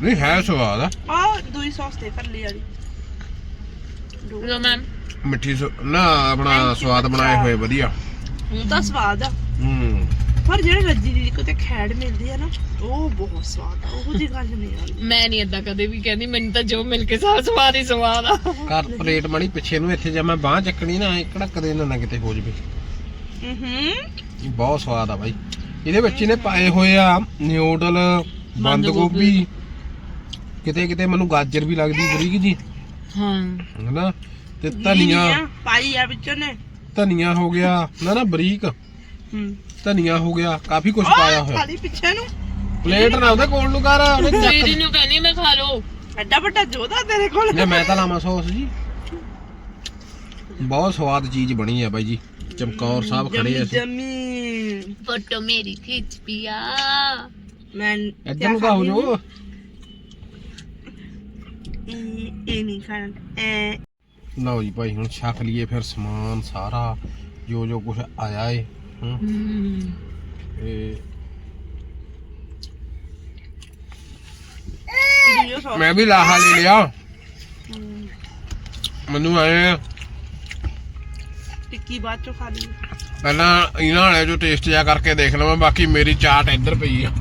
[SPEAKER 2] ਨਹੀਂ ਹੈ ਸਵਾਦ ਆ।
[SPEAKER 4] ਆ ਦੂਈ ਸੌਸ ਤੇ ਫਰਲੀ ਵਾਲੀ।
[SPEAKER 1] ਲੋ ਮੈਮ
[SPEAKER 2] ਮਿੱਠੀ ਸੋ- ਨਾ ਆਪਣਾ ਸਵਾਦ ਬਣਾਏ ਹੋਏ ਵਧੀਆ।
[SPEAKER 4] ਹੁਣ ਤਾਂ ਸਵਾਦ ਆ।
[SPEAKER 2] ਹੂੰ।
[SPEAKER 4] ਪਰ ਜਿਹੜੇ ਰੱਜੀ ਦੀ ਕਿਤੇ ਖੈੜ ਮਿਲਦੀ ਆ ਨਾ ਉਹ ਬਹੁਤ ਸਵਾਦ ਆ ਉਹ ਜੀ ਗੱਲ ਨਹੀਂ ਆ
[SPEAKER 1] ਮੈਂ ਨਹੀਂ ਏਦਾਂ ਕਦੇ ਵੀ ਕਹਿੰਦੀ ਮੈਨੂੰ ਤਾਂ ਜੋ ਮਿਲ ਕੇ ਸਾਰਾ ਸਵਾਦ ਹੀ ਸਵਾਦ ਆ।
[SPEAKER 2] ਘਰ ਪਲੇਟ ਮਣੀ ਪਿੱਛੇ ਨੂੰ ਇੱਥੇ ਜੇ ਮੈਂ ਬਾਹ ਚੱਕਣੀ ਨਾ ਇਹ ਕਿਹੜਾ ਕਦੇ ਨਾ ਨਾ ਕਿਤੇ ਹੋ ਜਵੇ
[SPEAKER 4] ਹੂੰ
[SPEAKER 2] ਇਹ ਬਹੁਤ ਸਵਾਦ ਆ ਬਾਈ। ਇਹਦੇ ਵਿੱਚ ਇਹਨੇ ਪਾਏ ਹੋਏ ਆ ਨਿਊਡਲ ਬੰਦ ਗੋਭੀ। ਕਿਤੇ ਕਿਤੇ ਮੈਨੂੰ ਗਾਜਰ ਵੀ ਲੱਗਦੀ ਬਰੀਕ ਜੀ।
[SPEAKER 1] ਹਾਂ।
[SPEAKER 2] ਹਨਾ? ਤੇ ਧਨੀਆ।
[SPEAKER 4] ਪਾਈ ਆ ਵਿੱਚੋਂ ਨੇ।
[SPEAKER 2] ਧਨੀਆ ਹੋ ਗਿਆ। ਨਾ ਨਾ ਬਰੀਕ।
[SPEAKER 4] ਹੂੰ।
[SPEAKER 2] ਧਨੀਆ ਹੋ ਗਿਆ। ਕਾਫੀ ਕੁਝ ਪਾਇਆ ਹੋਇਆ।
[SPEAKER 4] ਖਾਲੀ ਪਿੱਛੇ ਨੂੰ।
[SPEAKER 2] ਪਲੇਟ ਨਾ ਉਹਦੇ ਕੋਲ ਨੂੰ ਕਰ ਉਹਨੇ
[SPEAKER 1] ਦੀਦੀ
[SPEAKER 2] ਚੱਕ
[SPEAKER 1] ਨੂੰ ਕਹਿੰਦੀ ਮੈਂ ਖਾ ਲਓ।
[SPEAKER 4] ਐਡਾ ਵੱਡਾ ਜੋਦਾ ਤੇਰੇ ਕੋਲ।
[SPEAKER 2] ਮੈਂ ਤਾਂ ਲਾਵਾਂ ਸੌਸ ਜੀ। ਬਹੁਤ ਸਵਾਦ ਚੀਜ਼ ਬਣੀ ਆ ਬਾਈ ਜੀ। ਚਮਕੌਰ ਸਾਹਿਬ ਖੜੇ ਆ ਅਸੀਂ।
[SPEAKER 4] ਜਮੀ।
[SPEAKER 1] ਫੋਟੋ ਮੇਰੀ ਖਿੱਚ ਪਿਆ।
[SPEAKER 4] ਮੈਂ
[SPEAKER 2] ਇੱਧਰ ਨੂੰ ਜੋ।
[SPEAKER 4] ਇਹ ਇਹ ਨਹੀਂ ਖਾਣਾ। ਐ।
[SPEAKER 2] ਲਓ ਜੀ ਭਾਈ ਹੁਣ ਛਕ ਲਈਏ ਫਿਰ ਸਮਾਨ ਸਾਰਾ। ਜੋ ਜੋ ਕੁਝ ਆਇਆ ਏ ਹੂੰ। ਤੇ
[SPEAKER 4] ਵੀਡੀਓ ਸੌ
[SPEAKER 2] ਮੈਂ ਵੀ ਲਾਹਾ ਲੈ ਲਿਆ। ਮੈਨੂੰ ਆਏ ਆ,
[SPEAKER 4] ਟਿੱਕੀ ਬਾਅਦ ਚੋਂ ਖਾ ਲਈ।
[SPEAKER 2] ਪਹਿਲਾਂ ਇਹਨਾਂ ਵਾਲੇ ਜੋ ਟੇਸਟ ਜਾ ਕਰਕੇ ਦੇਖ ਲਵਾਂ ਬਾਕੀ ਮੇਰੀ ਚਾਟ ਇੱਧਰ ਪਈ ਆ।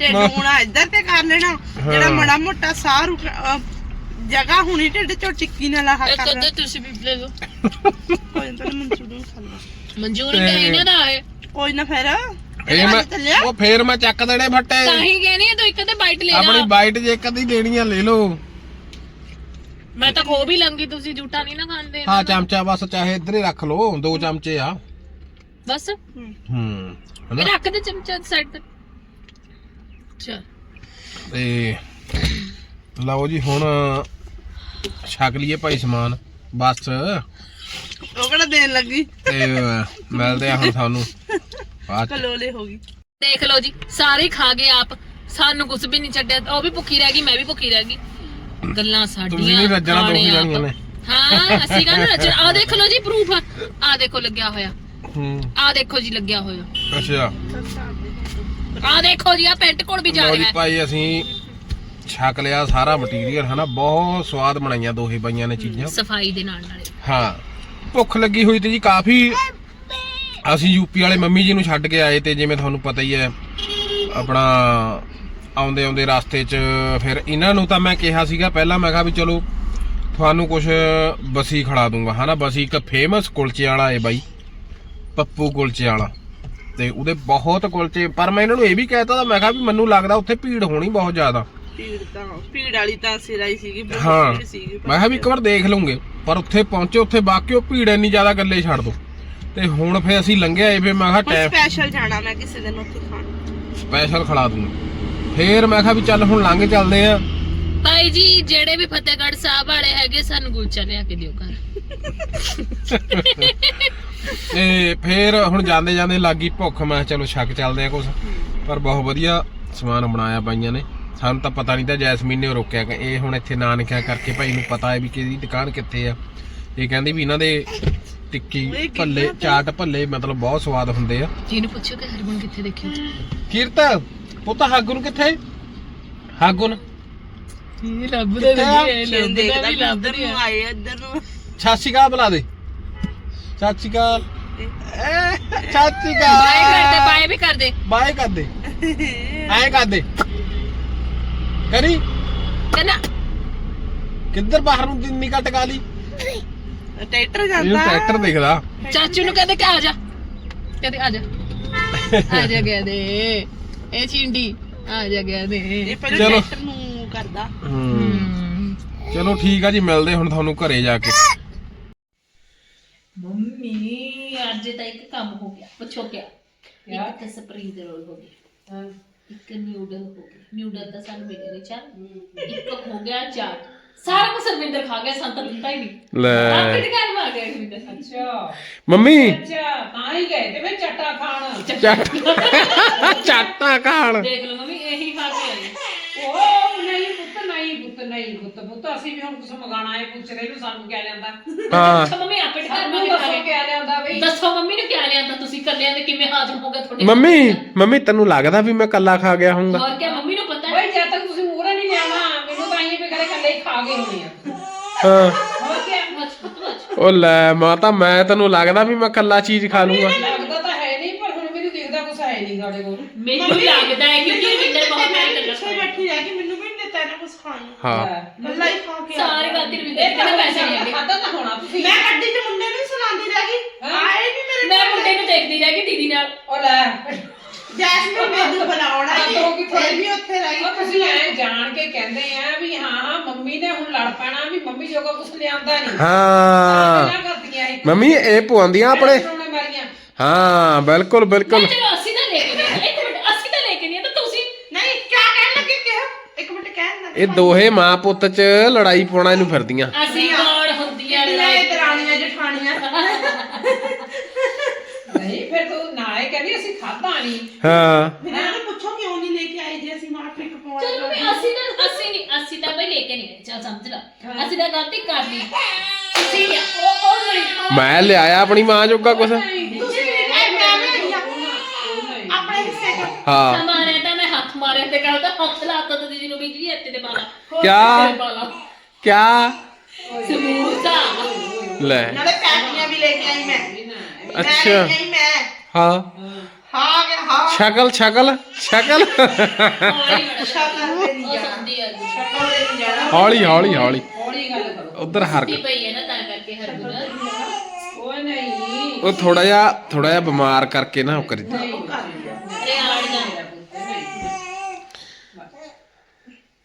[SPEAKER 4] ਢਿੱਡ ਹੋਣਾ ਇੱਧਰ ਤੇ ਕਰ ਲੈਣਾ ਜਿਹੜਾ। ਮੜਾ ਮੋਟਾ ਸਾਹ ਰੁਕ ਅਹ, ਜਗ੍ਹਾ ਹੋਣੀ ਢਿੱਡ ਚੋਂ ਟਿੱਕੀ ਨਾਲ ਆਹ
[SPEAKER 1] ਇੱਕ
[SPEAKER 4] ਕਰ
[SPEAKER 1] ਅੱਧਾ ਤੁਸੀਂ ਵੀ ਲੈ ਲਓ।
[SPEAKER 4] ਕੋਈ ਨਾ ਮਨਚੂਰੀਅਨ ਖਾ ਲਾ
[SPEAKER 1] ਮਨਜ਼ੂਰ
[SPEAKER 2] ਤੇ-
[SPEAKER 1] ਦਾ ਹੈ
[SPEAKER 4] ਕੋਈ ਨਾ ਫਿਰ
[SPEAKER 2] ਇਹ ਮੈਂ ਉਹ ਫੇਰ ਮੈਂ ਚੱਕ ਦੇਣੇ ਫੱਟੇ।
[SPEAKER 1] ਤਾਂ ਹੀ ਕਹਿਣੀ ਹੈ ਤੂੰ ਇੱਕ ਤੇ ਬਾਈਟ ਲੈ
[SPEAKER 2] ਆਪਣੀ
[SPEAKER 1] ਜਾ
[SPEAKER 2] ਬਾਈਟ ਜੇ ਕਦੀ ਦੇਣੀ ਆ ਲੈ ਲਓ।
[SPEAKER 1] ਮੈਂ ਤਾਂ ਖੋ ਵੀ ਲੰਗੀ ਤੁਸੀਂ ਝੂਟਾ ਨਹੀਂ ਨਾ ਖਾਂਦੇ।
[SPEAKER 2] ਹਾਂ ਚਮਚਾ ਬਸ ਚਾਹੇ ਇੱਧਰ ਹੀ ਰੱਖ ਲਓ ਦੋ ਚਮਚੇ ਆ।
[SPEAKER 1] ਬਸ?
[SPEAKER 2] ਹੂੰ
[SPEAKER 1] ਇਹ
[SPEAKER 2] ਹਨਾ?
[SPEAKER 1] ਰੱਖ ਦੇ ਚਮਚਾ ਸਾਈਡ ਤੇ। ਅੱਛਾ।
[SPEAKER 2] ਤੇ ਲਓ ਜੀ ਹੁਣ ਛਕ ਲਈਏ ਭਾਈ ਸਮਾਨ ਬਸ।
[SPEAKER 4] ਉਹ ਕਿਹੜਾ ਦੇਣ ਲੱਗੀ?
[SPEAKER 2] ਤੇ ਮਿਲਦੇ ਆ ਹੁਣ ਤੁਹਾਨੂੰ। ਬਾਅਦ ਚ।
[SPEAKER 4] ਕਲੋਲੇ ਹੋ ਗਈ।
[SPEAKER 1] ਦੇਖ ਲਓ ਜੀ ਸਾਰੇ ਖਾ ਗਏ ਆਪ। ਸਾਨੂੰ ਕੁਝ ਵੀ ਨਹੀਂ ਛੱਡਿਆ ਉਹ ਵੀ ਭੁੱਖੀ ਰਹਿ ਗਈ ਮੈਂ ਵੀ ਭੁੱਖੀ ਰਹਿ ਗਈ। ਗੱਲਾਂ ਸਾਡੀਆਂ
[SPEAKER 2] ਤੁਸੀਂ ਨਹੀਂ ਰੱਜਣਾ
[SPEAKER 1] ਆਪ।
[SPEAKER 2] ਜਾਣੀਆਂ ਨੇ।
[SPEAKER 1] ਹਾਂ ਅਸੀਂ ਕਹਿੰਦੇ ਰੱਜਣਾ। ਆ ਦੇਖ ਲਓ ਜੀ ਪ੍ਰੂਫ ਆ ਦੇਖੋ ਲੱਗਿਆ ਹੋਇਆ।
[SPEAKER 2] ਹੂੰ।
[SPEAKER 1] ਆ ਦੇਖੋ ਜੀ ਲੱਗਿਆ ਹੋਇਆ।
[SPEAKER 2] ਅੱਛਾ।
[SPEAKER 1] ਆ ਦੇਖੋ ਜੀ ਆ ਪੈਂਟ ਕੋਲ ਵੀ ਜਾ
[SPEAKER 2] ਲਓ ਜੀ
[SPEAKER 1] ਰਿਹਾ। ਹੈ
[SPEAKER 2] ਭਾਈ ਅਸੀਂ ਛਕ ਲਿਆ ਸਾਰਾ ਮਟੀਰੀਅਲ ਹਨਾ? ਬਹੁਤ ਸਵਾਦ ਬਣਾਈਆਂ ਦੋਹੇ ਬਾਈਆਂ ਨੇ ਚੀਜ਼ਾਂ।
[SPEAKER 1] ਸਫ਼ਾਈ ਦੇ ਨਾਲ ਨਾਲੇ।
[SPEAKER 2] ਹਾਂ। ਭੁੱਖ ਲੱਗੀ ਹੋਈ ਤੇ ਜੀ ਕਾਫੀ ਅਸੀਂ ਯੂਪੀ ਵਾਲੇ ਮੰਮੀ ਜੀ ਨੂੰ ਛੱਡ ਕੇ ਆਏ ਤੇ ਜਿਵੇਂ ਤੁਹਾਨੂੰ ਪਤਾ ਹੀ ਹੈ ਆਪਣਾ ਆਉਂਦੇ ਆਉਂਦੇ ਰਸਤੇ 'ਚ ਫਿਰ ਇਹਨਾਂ ਨੂੰ ਤਾਂ ਮੈਂ ਕਿਹਾ ਸੀਗਾ ਪਹਿਲਾਂ ਮੈਂ ਕਿਹਾ ਵੀ ਚਲੋ ਤੁਹਾਨੂੰ ਕੁਝ ਬਸੀ ਖਿਲਾ ਦੂੰਗਾ ਹਨਾ? ਬਸੀ ਇੱਕ ਫੇਮਸ ਕੁਲਚੇ ਵਾਲਾ ਹੈ ਬਾਈ ਪੱਪੂ ਕੁਲਚੇ ਵਾਲਾ। ਤੇ ਉਹਦੇ ਬਹੁਤ ਕੁਲਚੇ ਪਰ ਮੈਂ ਇਹਨਾਂ ਨੂੰ ਇਹ ਵੀ ਕਹਿਤਾ ਤਾਂ ਮੈਂ ਕਿਹਾ ਵੀ ਮੈਨੂੰ ਲੱਗਦਾ ਉੱਥੇ ਭੀੜ ਹੋਣੀ ਬਹੁਤ ਜ਼ਿਆਦਾ।
[SPEAKER 4] ਭੀੜ ਤਾਂ ਭੀੜ ਵਾਲੀ ਤਾਂ ਸਿਰਾਈ ਸੀਗੀ
[SPEAKER 2] ਹਾਂ। ਮੈਂ ਕਿਹਾ ਵੀ ਇੱਕ ਵਾਰ ਦੇਖ ਲਵਾਂਗੇ ਪਰ ਉੱਥੇ ਪਹੁੰਚੇ ਉੱਥੇ ਬਾਕੀ ਉਹ ਭੀੜ ਇੰਨੀ ਜ਼ਿਆਦਾ ਗੱਲੇ ਛੱਡ ਦੋ। ਤੇ ਹੁਣ ਫੇ ਅਸੀਂ ਲੰਘਿਆ ਏ ਫੇ ਮੈਂ ਕਿਹਾ ਟੈਪ
[SPEAKER 4] ਸਪੈਸ਼ਲ ਜਾਣਾ ਮੈਂ ਕਿਸੇ ਦਿਨ ਉੱਥੇ ਖਾਣ।
[SPEAKER 2] ਸਪੈਸ਼ਲ ਖਿਲਾ ਦੂੰਗਾ। ਫੇਰ ਮੈਂ ਕਿਹਾ ਵੀ ਚੱਲ ਹੁਣ ਲੰਘ ਚੱਲਦੇ ਆ।
[SPEAKER 1] ਭਾਈ ਜੀ ਜਿਹੜੇ ਵੀ ਫਤਿਹਗੜ੍ਹ ਸਾਹਿਬ ਵਾਲੇ ਹੈਗੇ ਸਾਨੂੰ ਗੁਲਚਾ ਲਿਆ ਕੇ ਦਿਓ ਘਰ।
[SPEAKER 2] ਤੇ ਫੇਰ ਹੁਣ ਜਾਂਦੇ ਜਾਂਦੇ ਲੱਗੀ ਭੁੱਖ ਮੈਂ ਕਿਹਾ ਚਲੋ ਛੱਕ ਚੱਲਦੇ ਆ ਕੁਛ। ਪਰ ਬਹੁਤ ਵਧੀਆ ਸਮਾਨ ਬਣਾਇਆ ਬਾਈਆਂ ਨੇ। ਸਾਨੂੰ ਤਾਂ ਪਤਾ ਨਹੀਂ ਤਾਂ ਜੈਸਮੀਨ ਨੇ ਰੋਕਿਆ ਕਿ ਇਹ ਹੁਣ ਇੱਥੇ ਨਾਨਕਿਆ ਕਰਕੇ ਭਾਈ ਨੂੰ ਪਤਾ ਹੈ ਵੀ ਕਿਹਦੀ ਦੁਕਾਨ ਕਿੱਥੇ ਆ। ਇਹ ਕਹਿੰਦੀ ਵੀ ਇਹਨਾਂ ਦੇ ਟਿੱਕੀ ਭੱਲੇ ਚਾਟ ਭੱਲੇ ਮਤਲਬ ਬਹੁਤ ਸਵਾਦ ਹੁੰਦੇ ਆ।
[SPEAKER 1] ਜਿਹਨੂੰ ਪੁੱਛੋ ਕਿ ਹਰਮਨ ਕਿੱਥੇ ਦੇਖਿਓ
[SPEAKER 2] ਕੀਰਤ! ਪੁੱਤ ਹਾਗੁਨ ਕਿੱਥੇ? ਹਾਗੁਨ
[SPEAKER 1] ਇਹ ਲੱਭਦਾ
[SPEAKER 2] ਕਿੱਥੇ ਆ?
[SPEAKER 4] ਸ਼ੇਨ ਦੇਖਦਾ ਵੀ ਇੱਧਰ ਨੂੰ ਆਏ ਇੱਧਰ ਨੂੰ।
[SPEAKER 2] ਚਾਚੀ ਕਾ ਬੁਲਾ ਦੇ? ਚਾਚੀ ਕਾ ਚਾਚੀ ਕਾ
[SPEAKER 1] ਬਾਏ ਕਰਦੇ ਬਾਏ ਵੀ ਕਰਦੇ
[SPEAKER 2] ਬਾਏ ਕਰ ਦੇ। ਐਂ ਕਰ ਦੇ। ਕਰੀ?
[SPEAKER 1] ਕਹਿੰਦਾ
[SPEAKER 2] ਕਿੱਧਰ ਬਾਹਰ ਨੂੰ ਜਿੰਨੀ ਕੱਟ ਗਾ ਲਈ?
[SPEAKER 4] ਟਰੈਕਟਰ ਜਾਂਦਾ।
[SPEAKER 2] ਟਰੈਕਟਰ ਦਿਖਦਾ
[SPEAKER 1] ਚਾਚੂ ਨੂੰ ਕਹਿੰਦੇ ਕਿ ਆ ਜਾ। ਕਹਿੰਦੇ ਆ ਜਾ। ਆ ਜਾ ਗਿਆ ਦੇ ਇਹ ਚਿੰਡੀ। ਆ ਜਾ ਗਿਆ ਦੇ।
[SPEAKER 4] ਇਹ ਪਹਿਲਾਂ
[SPEAKER 2] ਚਲੋ।
[SPEAKER 4] ਟਰੈਕਟਰ ਨੂੰ ਕਰਦਾ।
[SPEAKER 1] ਹਮ।
[SPEAKER 2] ਚਲੋ ਠੀਕ ਆ ਜੀ ਮਿਲਦੇ ਹੁਣ ਤੁਹਾਨੂੰ ਘਰੇ ਜਾ ਕੇ।
[SPEAKER 1] ਮੰਮੀ ਅੱਜ ਤਾਂ ਇੱਕ ਕੰਮ ਹੋ ਗਿਆ। ਪੁੱਛੋ ਕਿਆ? ਇੱਕ ਤਾਂ ਸਪਰਿੰਗ ਰੋਲ ਹੋ ਗਿਆ ਇੱਕ ਨਿਊਡਲ ਹੋ ਗਿਆ ਨਿਊਡਲ ਤਾਂ ਸਾਨੂੰ ਮਿਲੇ ਨਹੀਂ ਚੱਲ ਇੱਕ ਹੋ ਗਿਆ ਚਾਟ ਸਾਰਾ ਕੁਝ ਸਰਵਿੰਦਰ ਖਾ ਗਿਆ ਸੰਤ ਦਿੱਤਾ ਹੀ ਨਹੀਂ।
[SPEAKER 2] ਲੈ।
[SPEAKER 1] ਆਖਿਰ ਘਰ ਮਾ ਗਿਆ ਸਰਵਿੰਦਰ ਅੱਛਾ।
[SPEAKER 2] ਮੰਮੀ।
[SPEAKER 5] ਤਾਂ ਹੀ ਗਏ ਤੇ ਮੈਂ ਚੱਟਾ ਖਾਣ।
[SPEAKER 2] ਚਾਟਾ। ਖਾਣ।
[SPEAKER 1] ਦੇਖ ਲਓ ਮੰਮੀ ਇਹੀ ਖਾ ਕੇ ਆਈ
[SPEAKER 5] ਉਹ ਨਹੀਂ ਪੁੱਤ ਨਹੀਂ ਪੁੱਤ ਨਹੀਂ ਪੁੱਤ ਪੁੱਤ ਅਸੀਂ ਵੀ ਹੁਣ ਕੁਝ ਮੰਗਾਣਾ ਹੈ ਪੁੱਛ ਰਹੇ ਨੂੰ ਸਾਨੂੰ ਕਿਆ ਲਿਆਂਦਾ।
[SPEAKER 2] ਹਾਂ।
[SPEAKER 1] ਅੱਛਾ ਮੰਮੀ ਆਪੇ ਘਰ
[SPEAKER 5] ਸਾਨੂੰ ਦੱਸੋ ਕਿਆ ਲਿਆਂਦਾ ਬਈ।
[SPEAKER 1] ਦੱਸੋ ਮੰਮੀ ਨੂੰ ਕਿਆ ਲਿਆਂਦਾ ਤੁਸੀਂ ਕੱਲਿਆਂ ਦੇ ਕਿਵੇਂ ਹਾਜ਼ਮ ਹੋ ਗਿਆ ਤੁਹਾਡੇ
[SPEAKER 2] ਮੰਮੀ ਮੰਮੀ ਤੈਨੂੰ ਲੱਗਦਾ ਵੀ ਮੈਂ ਕੱਲਾ ਖਾ ਗਿਆ ਹੋਊਗਾ?
[SPEAKER 1] ਹੋਰ ਕਿਆ ਮੰਮੀ ਨੂੰ ਪਤਾ ਹੈ
[SPEAKER 5] ਬਈ ਜਦ ਤੱਕ ਤੁਸੀਂ ਮੂਹਰੇ ਨਹੀਂ ਲਿਆਣਾ ਮੈਨੂੰ ਤਾਂ ਇਹ ਵੀ ਖਾ ਗਏ ਹੋਣੇ ਆ।
[SPEAKER 2] ਹਾਂ।
[SPEAKER 5] ਹੋਰ
[SPEAKER 1] ਪੁੱਤ ਬਸ
[SPEAKER 2] ਉਹ ਲੈ ਮਾਤਾ ਮੈਂ ਤੈਨੂੰ ਲੱਗਦਾ ਵੀ ਮੈਂ ਕੱਲਾ ਚੀਜ਼ ਖਾ ਲੂੰਗਾ।
[SPEAKER 5] ਲੱਗਦਾ ਤਾਂ ਹੈ ਨਹੀਂ ਪਰ ਹੁਣ ਮੈਨੂੰ ਦਿਖਦਾ ਕੁਛ ਹੈ ਨਹੀਂ ਸਾਡੇ ਕੋਲ।
[SPEAKER 1] ਮੈਨੂੰ ਲੱਗਦਾ ਹੈ ਕਿਉਂਕਿ ਰਵਿੰਦਰ ਬਹੁਤ ਮੈਂ
[SPEAKER 4] ਪਿੱਛੇ
[SPEAKER 1] ਕੱਲਾ
[SPEAKER 4] ਬੈਠੀ ਰਹਿ ਕੇ ਮੈਨੂੰ ਵੀ ਨਹੀਂ ਦਿੱਤਾ ਇਹਨੂੰ ਕੁਝ ਖਾਣ
[SPEAKER 2] ਹਾਂ।
[SPEAKER 4] ਕੱਲਾ ਹੀ ਖਾ ਕੇ ਆ
[SPEAKER 1] ਸਾਰੇ ਗੱਲ ਤੇ ਰਵਿੰਦਰ
[SPEAKER 5] ਇਹ
[SPEAKER 1] ਕਹਿੰਦਾ
[SPEAKER 5] ਤਾਂ
[SPEAKER 1] ਪੈਸੇ ਨਹੀਂ ਹੈਗੇ
[SPEAKER 5] ਖਾਦਾ ਤਾਂ ਹੋਣਾ ਤੁਸੀਂ।
[SPEAKER 4] ਮੈਂ ਗੱਡੀ 'ਚ ਮੁੰਡੇ ਨੂੰ ਸੁਣਾਉਂਦੀ ਰਹਿ ਗਈ।
[SPEAKER 5] ਹਾਂ।
[SPEAKER 4] ਆਏ ਨਹੀਂ ਮੇਰੇ
[SPEAKER 1] ਮੈਂ ਮੁੰਡੇ ਨੂੰ ਦੇਖਦੀ ਰਹਿ ਗਈ ਦੀਦੀ ਨਾਲ।
[SPEAKER 5] ਉਹ ਲੈ।
[SPEAKER 4] ਜੈਸਮੀਨ ਮੈਨੂੰ ਬੁਲਾਉਣਾ ਹੀ
[SPEAKER 5] ਹੋ। ਗਈ
[SPEAKER 4] ਫਿਰ ਵੀ ਉੱਥੇ ਰਹਿ
[SPEAKER 5] ਉਹ
[SPEAKER 4] ਗਈ
[SPEAKER 5] ਤੁਸੀਂ ਐ ਜਾਣ ਕੇ ਕਹਿੰਦੇ ਆ ਮੰਮੀ
[SPEAKER 2] ਹਾਂ।
[SPEAKER 5] ਇਹ।
[SPEAKER 2] ਮੰਮੀ ਇਹ ਪਵਾਉਂਦੀਆਂ ਆਪਣੇ? ਹਾਂ ਬਿਲਕੁਲ ਬਿਲਕੁਲ। ਇਹ? ਦੋਹੇ ਮਾਂ ਪੁੱਤ ਚ ਲੜਾਈ ਪਾਉਣਾ ਇਹਨੂੰ ਫਿਰਦੀਆਂ।
[SPEAKER 1] ਅਸੀਂ ਕੌਣ
[SPEAKER 4] ਹੁੰਦੀ
[SPEAKER 1] ਆ
[SPEAKER 4] ਲੈ ਦਰਾਣੀਆਂ ਜਠਾਣੀਆਂ। *laughs*
[SPEAKER 5] ਨਹੀਂ ਫਿਰ ਤੂੰ ਨਾ ਇਹ ਕਹਿੰਦੀ ਅਸੀਂ ਖਾਧਾ ਨਹੀਂ।
[SPEAKER 2] ਹਾਂ।
[SPEAKER 4] ਅਸੀਂ
[SPEAKER 1] ਤਾਂ ਗਲਤੀ ਕਰ ਲਈ। ਤੁਸੀਂ ਆ, ਉਹ ਉਹ ਨਹੀਂ
[SPEAKER 2] ਮੈਂ ਲਿਆਇਆ ਆਪਣੀ ਮਾਂ ਜੋਗਾ ਕੁਛ।
[SPEAKER 4] ਤੁਸੀਂ ਵੀ ਇਹ ਮੈਂ ਵੀ ਆਪਣੇ। ਹਿੱਸੇ ਦਾ।
[SPEAKER 2] ਹਾਂ।
[SPEAKER 1] ਮਾਰਿਆ ਤਾਂ ਮੈਂ ਹੱਥ ਮਾਰਿਆ ਤੇ ਕਹਿੰਦਾ ਹੱਥ ਲਾਤਾ ਤੇ ਦੀਦੀ ਨੂੰ ਬਿਜਲੀ ਇੱਥੇ ਤੇ ਪਾਲਾ
[SPEAKER 2] ਕਿਆ? ਕਿਆ?
[SPEAKER 1] ਸਮੂਸਾ।
[SPEAKER 2] ਲੈ।
[SPEAKER 4] ਨਾਲੇ ਪੈਟੀਆਂ ਵੀ ਲੈ ਕੇ ਆਈ ਮੈਂ। ਮੈਂ
[SPEAKER 2] ਅੱਛਾ।
[SPEAKER 4] ਲੈ ਕੇ ਆਈ ਮੈਂ।
[SPEAKER 2] ਹਾਂ।
[SPEAKER 4] ਹਾਂ ਹਾਂ।
[SPEAKER 2] ਸ਼ਕਲ ਸ਼ਕਲ ਸ਼ਕਲ।
[SPEAKER 4] ਦੇ ਨਹੀਂ
[SPEAKER 1] ਉਹ ਆ ਗਈ
[SPEAKER 4] ਸ਼ਕਲ ਦੇ ਨਹੀਂ ਜਾਣਾ
[SPEAKER 2] ਹੌਲੀ ਹੌਲੀ ਹੌਲੀ।
[SPEAKER 5] ਹੌਲੀ ਗੱਲ ਕਰੋ।
[SPEAKER 2] ਉਧਰ ਹਰ
[SPEAKER 1] ਟੀ ਪਈ ਹੈ ਨਾ ਤਾਂ ਕਰਕੇ ਹਰਗੁਣ
[SPEAKER 5] ਓਏ ਨਹੀਂ।
[SPEAKER 2] ਉਹ ਥੋੜਾ ਜਿਹਾ ਥੋੜਾ ਜਿਹਾ ਬਿਮਾਰ ਕਰਕੇ ਨਾ ਉਹ ਕਰੀ
[SPEAKER 4] ਉਹ ਕਰ ਲਿਆ
[SPEAKER 1] ਅਰੇ ਆੜ ਜਾ।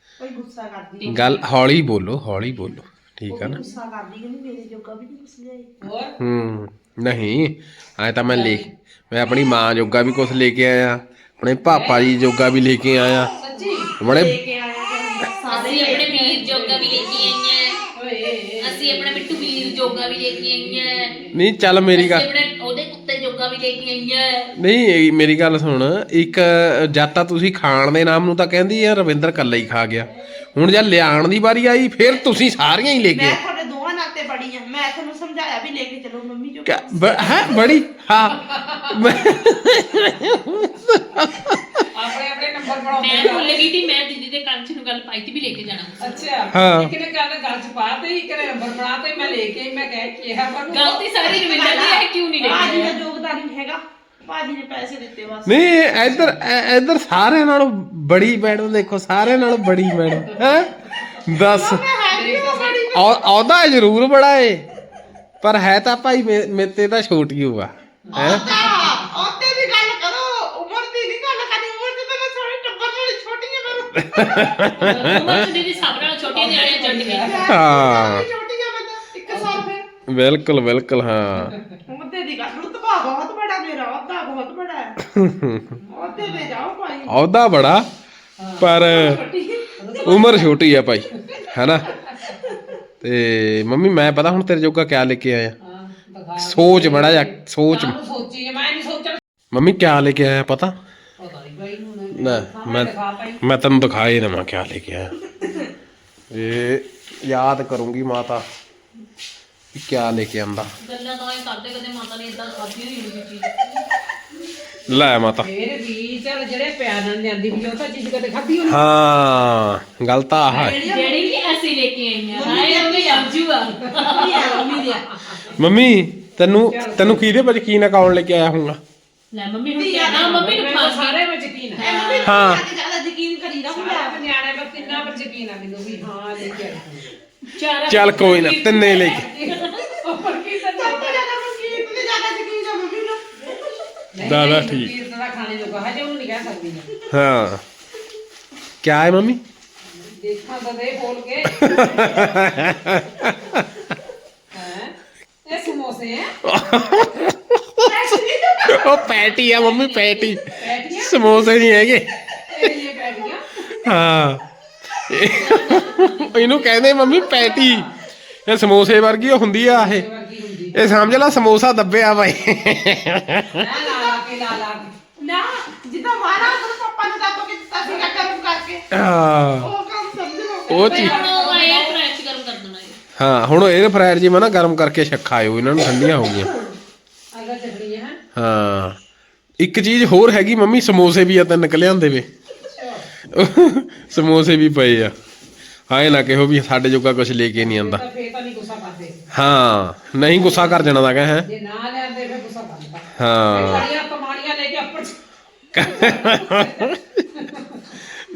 [SPEAKER 4] ਕੋਈ ਗੁੱਸਾ ਕਰਦੀ
[SPEAKER 2] ਗੱਲ ਹੌਲੀ ਬੋਲੋ ਹੌਲੀ ਬੋਲੋ। ਠੀਕ ਆ ਨਾ?
[SPEAKER 4] ਗੁੱਸਾ ਕਰਦੀ ਕਿ ਨਹੀਂ ਮੇਰੇ ਜੋਗਾ ਵੀ ਨਹੀਂ ਕੁਛ ਲਿਆਈ
[SPEAKER 5] ਹੋਰ?
[SPEAKER 2] ਹੂੰ ਨਹੀਂ ਐ ਤਾਂ ਮੈਂ ਲੈ ਮੈਂ ਆਪਣੀ ਮਾਂ ਜੋਗਾ ਵੀ ਕੁਝ ਲੈ ਕੇ ਆਇਆ ਆਪਣੇ ਪਾਪਾ ਜੀ ਜੋਗਾ ਵੀ ਲੈ ਕੇ ਆਇਆ।
[SPEAKER 5] ਸੱਚੀ?
[SPEAKER 2] ਬੜੇ
[SPEAKER 4] ਲੈ ਕੇ ਆਇਆ ਕਿ ਸਾਰੇ
[SPEAKER 1] ਅਸੀਂ ਆਪਣੇ ਵੀਰ ਜੋਗਾ ਵੀ ਲੈ ਕੇ ਆਈਆਂ।
[SPEAKER 5] ਓਏ
[SPEAKER 1] ਅਸੀਂ ਆਪਣੇ ਮਿੱਟੂ ਵੀਰ ਜੋਗਾ ਵੀ ਲੈ ਕੇ ਆਈਆਂ।
[SPEAKER 2] ਨਹੀਂ ਚੱਲ ਮੇਰੀ
[SPEAKER 1] ਅਸੀਂ
[SPEAKER 2] ਗੱਲ
[SPEAKER 1] ਆਪਣੇ ਉਹਦੇ ਕੁੱਤੇ ਜੋਗਾ ਵੀ ਲੈ ਕੇ ਆਈਆਂ।
[SPEAKER 2] ਨਹੀਂ ਇਹ ਮੇਰੀ ਗੱਲ ਸੁਣ ਇੱਕ ਜਦ ਤਾਂ ਤੁਸੀਂ ਖਾਣ ਦੇ ਨਾਮ ਨੂੰ ਤਾਂ ਕਹਿੰਦੀ ਆ ਰਵਿੰਦਰ ਕੱਲਾ ਹੀ ਖਾ ਗਿਆ। ਹੁਣ ਜਦ ਲਿਆਉਣ ਦੀ ਵਾਰੀ ਆਈ ਫਿਰ ਤੁਸੀਂ ਸਾਰੀਆਂ ਹੀ ਲੈ ਕੇ
[SPEAKER 4] ਮੈਂ ਤੁਹਾਡੇ ਦੋਵਾਂ ਨਾਲ ਤੇ ਬੜੀ ਆ। ਮੈਂ ਤੁਹਾਨੂੰ ਸਮਝਾਇਆ ਵੀ ਲੈ ਕੇ ਚਲੋ ਮੰਮੀ ਜੋ
[SPEAKER 2] ਹੈ ਬੜੀ? ਹਾਂ। *laughs* ਮੈਂ-
[SPEAKER 5] ਆਪਣੇ ਆਪਣੇ ਨੰਬਰ ਬਣਾਉਂਦੇ
[SPEAKER 1] ਮੈਂ ਭੁੱਲ ਗਈ ਸੀ ਮੈਂ ਦੀਦੀ ਦੇ ਕੰਨ 'ਚ ਨੂੰ ਗੱਲ ਪਾਈ ਸੀ ਵੀ ਲੈ ਕੇ ਜਾਣਾ।
[SPEAKER 5] ਅੱਛਾ।
[SPEAKER 2] ਹਾਂ।
[SPEAKER 5] ਇੱਕ ਨੇ ਗੱਲ ਗੱਲ ਚ ਪਾਤੇ ਇੱਕ ਨੇ ਨੰਬਰ ਬਣਾਤੇ ਮੈਂ ਲੈ ਕੇ ਮੈਂ ਕਹਿ ਕਿਹਾ ਪਰ
[SPEAKER 1] ਗਲਤੀ ਸਾਰੀ ਰਵਿੰਦਰ ਦੀ ਹੈ ਕਿਉਂ ਨਹੀਂ ਲੈ
[SPEAKER 4] ਭਾਜੀ
[SPEAKER 1] ਕੇ
[SPEAKER 4] ਦਾ ਯੋਗਦਾਨ ਨਹੀਂ ਹੈਗਾ। ਭਾਜੀ ਨੇ ਪੈਸੇ ਦਿੱਤੇ ਬਸ।
[SPEAKER 2] ਨਹੀਂ ਇੱਧਰ ਇ- ਇੱਧਰ ਸਾਰਿਆਂ ਨਾਲੋਂ ਬੜੀ ਮੈਡਮ ਦੇਖੋ ਸਾਰਿਆਂ ਨਾਲੋਂ ਬੜੀ ਮੈਡਮ ਹੈ? ਦੱਸ। ਔ- ਜ਼ਰੂਰ ਬੜਾ ਏ ਪਰ ਹੈ ਤਾਂ ਭਾਈ ਮੇ- ਮੇਰੇ ਤੇ ਤਾਂ ਛੋਟੀ ਹੋਆ ਹੈ
[SPEAKER 4] ਉੱਤੇ ਦੀ ਗੱਲ ਕਰੋ ਉਮਰ ਦੀ ਨਹੀਂ ਗੱਲ ਕਰਨੀ ਉਮਰ ਦੀ ਤਾਂ ਮੈਂ ਥੋੜੀ ਟੱਬਰ ਨਾਲ ਛੋਟੀ ਆ ਮੈਂ
[SPEAKER 1] ਉਮਰ 'ਚ ਦੀਦੀ ਸਭ ਨਾਲੋਂ ਛੋਟੀ ਨਿਆਣੇ ਜੱਟ ਗਈ
[SPEAKER 2] ਹਾਂ।
[SPEAKER 4] ਇੱਕ ਸਾਲ ਫਿਰ
[SPEAKER 2] ਬਿਲਕੁਲ ਬਿਲਕੁਲ ਹਾਂ।
[SPEAKER 4] ਉਹਦੇ ਦੀ ਗੱਲ ਰੁਤਬਾ ਬਹੁਤ ਬੜਾ ਮੇਰਾ ਉਹਦਾ ਬਹੁਤ ਬੜਾ ਹੈ। ਉਹਦੇ ਤੇ ਜਾਓ ਭਾਈ।
[SPEAKER 2] ਅਹੁਦਾ ਬੜਾ ਪਰ ਉਮਰ ਛੋਟੀ ਆ ਭਾਈ ਹੈਨਾ? ਤੇ ਮੰਮੀ ਮੈਂ ਪਤਾ ਹੁਣ ਤੇਰੇ ਜੋਗਾ ਕਿਆ ਲੈ ਕੇ ਆਇਆ?
[SPEAKER 5] ਹਾਂ ਦਿਖਾ।
[SPEAKER 2] ਸੋਚ ਬੜਾ ਜਾ ਸੋਚ।
[SPEAKER 5] ਨੂੰ ਸੋਚੀ ਮੈਂ ਨਹੀਂ ਸੋਚਣ
[SPEAKER 2] ਮੰਮੀ ਕਿਆ ਲੈ ਕੇ ਆਇਆ ਪਤਾ?
[SPEAKER 5] ਪਤਾ ਨਹੀਂ ਬਾਈ ਨੂੰ।
[SPEAKER 2] ਨਾ ਮੈਂ ਮੈਂ ਤੈਨੂੰ ਦਿਖਾਏ ਨਾ ਮੈਂ ਕਿਆ ਲੈ ਕੇ ਆਇਆ। ਇਹ ਯਾਦ ਕਰੂੰਗੀ ਮਾਤਾ ਕਿ ਕਿਆ ਲੈ ਕੇ ਆਂਦਾ।
[SPEAKER 1] ਗੱਲਾਂ ਤਾਂ ਇਹ ਕਰਦੇ ਕਦੇ ਮਾਤਾ ਨੇ ਇਦਾਂ ਖਾਧੀ ਨਹੀਂ ਹੁੰਦੀ ਚੀਜ਼
[SPEAKER 2] ਲੈ ਮਾਤਾ।
[SPEAKER 5] ਫੇਰ ਵੀ ਚੱਲ ਜਿਹੜੇ ਪਿਆਰ ਨਾਲ ਲਿਆਂਦੀ ਵੀ ਉਹ ਤਾਂ ਚੀਜ਼ ਕਦੇ ਖਾਧੀ ਹੋਣੀ।
[SPEAKER 2] ਹਾਂ ਗੱਲ ਤਾਂ ਆਹ ਹੈ।
[SPEAKER 1] ਜਿਹੜੀ ਕਿ ਅਸੀਂ ਲੈ ਕੇ ਆਈਆਂ ਹਾਏ ਮੰਮੀ ਅੰਜੂ ਆ।
[SPEAKER 4] ਮੰਮੀ
[SPEAKER 2] ਤੈਨੂੰ ਤੈਨੂੰ ਕਿਹਦੇ ਵਿੱਚ ਯਕੀਨ ਅਕਾਊਂਟ ਲੈ ਕੇ ਆਇਆ ਹੂੰਗਾ
[SPEAKER 1] ਲੈ ਮੰਮੀ ਹੁਣ ਕਿਹਾ ਨਾ ਮੰਮੀ ਨੂੰ
[SPEAKER 5] ਮੈਨੂੰ
[SPEAKER 1] ਫਾਂਸੀ
[SPEAKER 5] ਸਾਰੇ ਵਿੱਚ ਯਕੀਨ ਹੈ।
[SPEAKER 4] ਮੰਮੀ
[SPEAKER 2] ਹਾਂ।
[SPEAKER 4] ਹਾਂ ਜ਼ਿਆਦਾ ਯਕੀਨ ਕਰੀਦਾ ਹੁੰਦਾ
[SPEAKER 5] ਸਾਰੇ ਨਿਆਣੇ ਪਰ ਤਿੰਨਾਂ ਪਰ ਯਕੀਨ ਆ ਮੈਨੂੰ ਵੀ। ਹਾਂ ਲੈ ਕੇ
[SPEAKER 1] ਚਾਰ
[SPEAKER 2] ਚੱਲ ਕੋਈ ਨਾ ਤਿੰਨੇ ਲੈ ਕੇ।
[SPEAKER 5] ਉੱਪਰ ਕੀ
[SPEAKER 4] ਸਭ ਤੋਂ ਜ਼ਿਆਦਾ ਮੰਮੀ ਤੇ ਜ਼ਿਆਦਾ ਯਕੀਨ ਆ ਮੰਮੀ ਨੂੰ।
[SPEAKER 2] ਦਾਦਾ ਠੀਕ।
[SPEAKER 5] ਤੀਰਥ ਦਾ ਖਾਣੇ ਜੋਗਾ ਹਜੇ ਉਹਨੂੰ ਨਹੀਂ ਕਹਿ ਸਕਦੀ ਮੈਂ।
[SPEAKER 2] ਹਾਂ। ਕਿਆ ਹੈ ਮੰਮੀ?
[SPEAKER 5] ਦੇਖਾਂ ਤਾਂ ਦੇ ਬੋਲ ਕੇ। ਹੈ *laughs* ਇਹ ਸਮੋਸੇ ਹੈ? *laughs*
[SPEAKER 2] ਉਹ ਪੈਟੀ ਆ ਮੰਮੀ ਪੈਟੀ।
[SPEAKER 5] ਪੈਟੀਆਂ?
[SPEAKER 2] ਸਮੋਸੇ ਨਹੀਂ ਹੈਗੇ।
[SPEAKER 5] ਪੈਟੀਆਂ।
[SPEAKER 2] ਹਾਂ। ਇਹ- ਇਹਨੂੰ ਕਹਿੰਦੇ ਮੰਮੀ ਪੈਟੀ। ਇਹ ਸਮੋਸੇ ਵਰਗੀ ਉਹ ਹੁੰਦੀ ਆ ਇਹ।
[SPEAKER 5] ਵਰਗੀ ਹੁੰਦੀ
[SPEAKER 2] ਇਹ ਸਮਝ ਲੈ ਸਮੋਸਾ ਦੱਬਿਆ ਬਾਈ
[SPEAKER 5] ਨਾ ਲਾ ਲਾ ਕੇ ਲਾ ਲਾ ਕੇ
[SPEAKER 4] ਨਾ ਜਿੱਦਾਂ ਮਾਰਾ ਉਹ ਪਾਪਾ ਨੇ ਦੱਬ ਕੇ ਦਿੱਤਾ ਸੀਗਾ ਗਰਮ ਕਰਕੇ।
[SPEAKER 2] ਹਾਂ।
[SPEAKER 4] ਉਹ ਕੰਮ ਸਮਝ। ਲਓ
[SPEAKER 2] ਉਹ
[SPEAKER 1] ਆਇਆ ਫਰੈਸ਼ ਗਰਮ ਕਰ ਦੇਣਾ ਇਹ
[SPEAKER 2] ਹਾਂ ਹੁਣ 에ਅਰ ਫਰਾਇਰ ਜੀ ਮੈਂ ਨਾ ਗਰਮ ਕਰਕੇ ਛੱਖਾਇਓ ਇਹਨਾਂ ਨੂੰ ਠੰਡੀਆਂ ਹੋ ਗਈਆਂ।
[SPEAKER 5] ਅਗਰ ਹੈ।
[SPEAKER 2] ਹਾਂ ਇੱਕ ਚੀਜ਼ ਹੋਰ ਹੈਗੀ ਮੰਮੀ ਸਮੋਸੇ ਵੀ ਆ ਤਾਂ ਨਿਕਲ ਆਂਦੇ ਵੇ। ਸਮੋਸੇ ਵੀ ਪਏ ਆ। ਹਾਏ ਨਾ ਕਿਹੋ ਵੀ ਸਾਡੇ ਜੋਗਾ ਕੁਝ ਲੈ ਕੇ ਨਹੀਂ ਆਂਦਾ।
[SPEAKER 5] ਤਾਂ ਫੇਰ ਤਾਂ ਨਹੀਂ ਗੁੱਸਾ ਕਰਦੇ।
[SPEAKER 2] ਹਾਂ ਨਹੀਂ ਗੁੱਸਾ ਕਰ ਜਾਣਾ ਦਾ ਹੈ।
[SPEAKER 5] ਜੇ ਨਾ ਲਿਆਂਦੇ ਫੇਰ ਗੁੱਸਾ ਕਰਦਾ
[SPEAKER 2] ਹਾਂ।
[SPEAKER 5] ਲੈ ਕੇ ਅੱਪੜ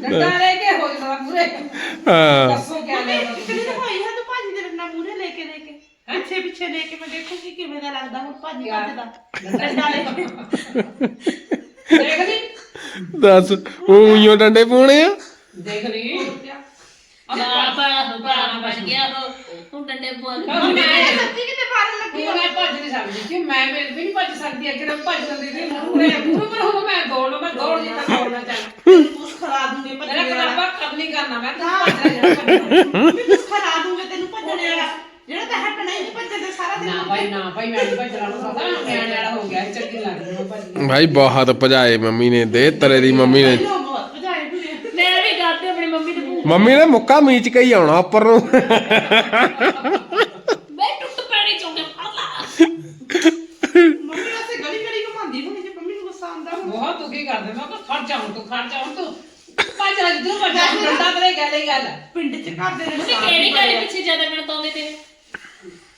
[SPEAKER 5] ਡੰਡਾ ਲੈ ਕੇ ਹੋ ਜਾਣਾ ਪੂਰੇ।
[SPEAKER 2] ਹਾਂ।
[SPEAKER 5] ਦੱਸੋ ਕਿਆ ਲੈਣਾ।
[SPEAKER 4] ਪਿੱਛੇ ਪਿੱਛੇ ਦੇ ਕੇ ਮੈਂ ਦੇਖੂਗੀ ਕਿਵੇਂ ਦਾ ਲੱਗਦਾ ਹੁਣ ਭਾਜੀ ਭੱਜ ਦਾ ਡੰਡਾ ਲੈ ਕੇ।
[SPEAKER 5] ਦੇਖ ਲਈ।
[SPEAKER 2] ਦੱਸ ਉਹ ਉਈਓ ਡੰਡੇ ਪਾਉਣੇ ਆ?
[SPEAKER 5] ਦੇਖ ਲਈ।
[SPEAKER 1] ਨਾ ਪਰ ਭਰਾਵਾ ਬਣ ਗਿਆ ਉਹ। ਹੁਣ ਡੰਡੇ ਬੋਲ
[SPEAKER 5] ਹੁਣ
[SPEAKER 1] ਮੈਂ
[SPEAKER 4] ਸੱਚੀ ਕਿਤੇ ਫਾਰਨ ਲੱਗੀ
[SPEAKER 5] ਹੁਣ ਮੈਂ ਭੱਜ ਨਹੀਂ ਸਕਦੀ ਕਿ ਮੈਂ ਮੇਰੇ ਵੀ ਨਹੀਂ ਭੱਜ ਸਕਦੀ ਅੱਗੇ ਤਾਂ ਭੱਜ ਜਾਂਦੀ ਸੀ। ਹੁਣ ਮੈਂ ਅੱਗੋਂ ਪਰ ਹੁਣ ਮੈਂ ਦੌੜ ਮੈਂ ਦੌੜ ਜਿੱਤਾ ਦੌੜਨਾ ਚਾਹੁੰਦਾ
[SPEAKER 4] ਉਸ ਖਰਾ ਦੂੰਗੇ ਭੱਜ ਮੇਰਾ
[SPEAKER 5] ਕਲਾਬਾ ਕੰਮ ਨਹੀਂ ਕਰਨਾ ਮੈਂ ਤੂੰ ਭੱਜ
[SPEAKER 2] ਜਾ ਤੂੰ ਖਰਾ ਦੂੰਗੇ
[SPEAKER 4] ਤੈਨੂੰ ਭੱਜਣੇ ਵਾਲਾ। ਜਿਹੜਾ ਤਾਂ ਹਟਣਾ ਹੀ ਨਹੀਂ ਭੱਜਣ ਸਾਰਾ ਦਿਨ
[SPEAKER 2] ਨਾ ਭਾਈ ਨਾ ਭਾਈ ਮੈਂ ਨਹੀਂ ਭੱਜਣਾ ਨੂੰ
[SPEAKER 4] ਪਤਾ ਨਿਆਣੇ ਵਾਲਾ ਹੋ ਗਿਆ
[SPEAKER 1] ਚੱਕੀ ਲੱਗ ਗਈ ਭਾਈ ਬਹੁਤ ਭਜਾਏ ਮੰਮੀ ਨੇ ਦੇ ਤਰੇ ਦੀ
[SPEAKER 2] ਮੰਮੀ ਨੇ। ਮੰਮੀ ਨੇ ਮੁੱਕਾ ਮੀਚ ਕੇ ਆਉਣਾ ਉੱਪਰ ਨੂੰ।
[SPEAKER 1] ਮੈਂ ਟੁੱਟ ਪੈਣੀ ਚਾਹੁੰਦਾ ਪਾਲਾ
[SPEAKER 4] ਮੰਮੀ ਵਾਸਤੇ ਗਲੀ ਗਲੀ ਘੁਮਾਉਂਦੀ ਹੁੰਦੀ ਜੇ ਮੰਮੀ ਨੂੰ ਗੁੱਸਾ ਆਉਂਦਾ ਹੋਊ।
[SPEAKER 5] ਬਹੁਤ ਦੁਖੀ ਕਰਦੇ ਮੈਂ ਕਿਹਾ ਖੜ ਜਾ ਤੂੰ ਖੜ ਜਾ ਤੂੰ। ਭੱਜ ਰੱਜ ਦੂ ਡੰਡਾ ਬਰੇ ਗੱਲ ਹੀ ਗੱਲ
[SPEAKER 4] ਪਿੰਡ 'ਚ ਘਰ ਦੇ
[SPEAKER 1] ਕਿਹੜੀ ਗੱਲ ਪਿੱਛੇ ਜ਼ਿਆਦਾ ਮੈਨੂੰ ਤਾਉਂਦੇ ਤੇ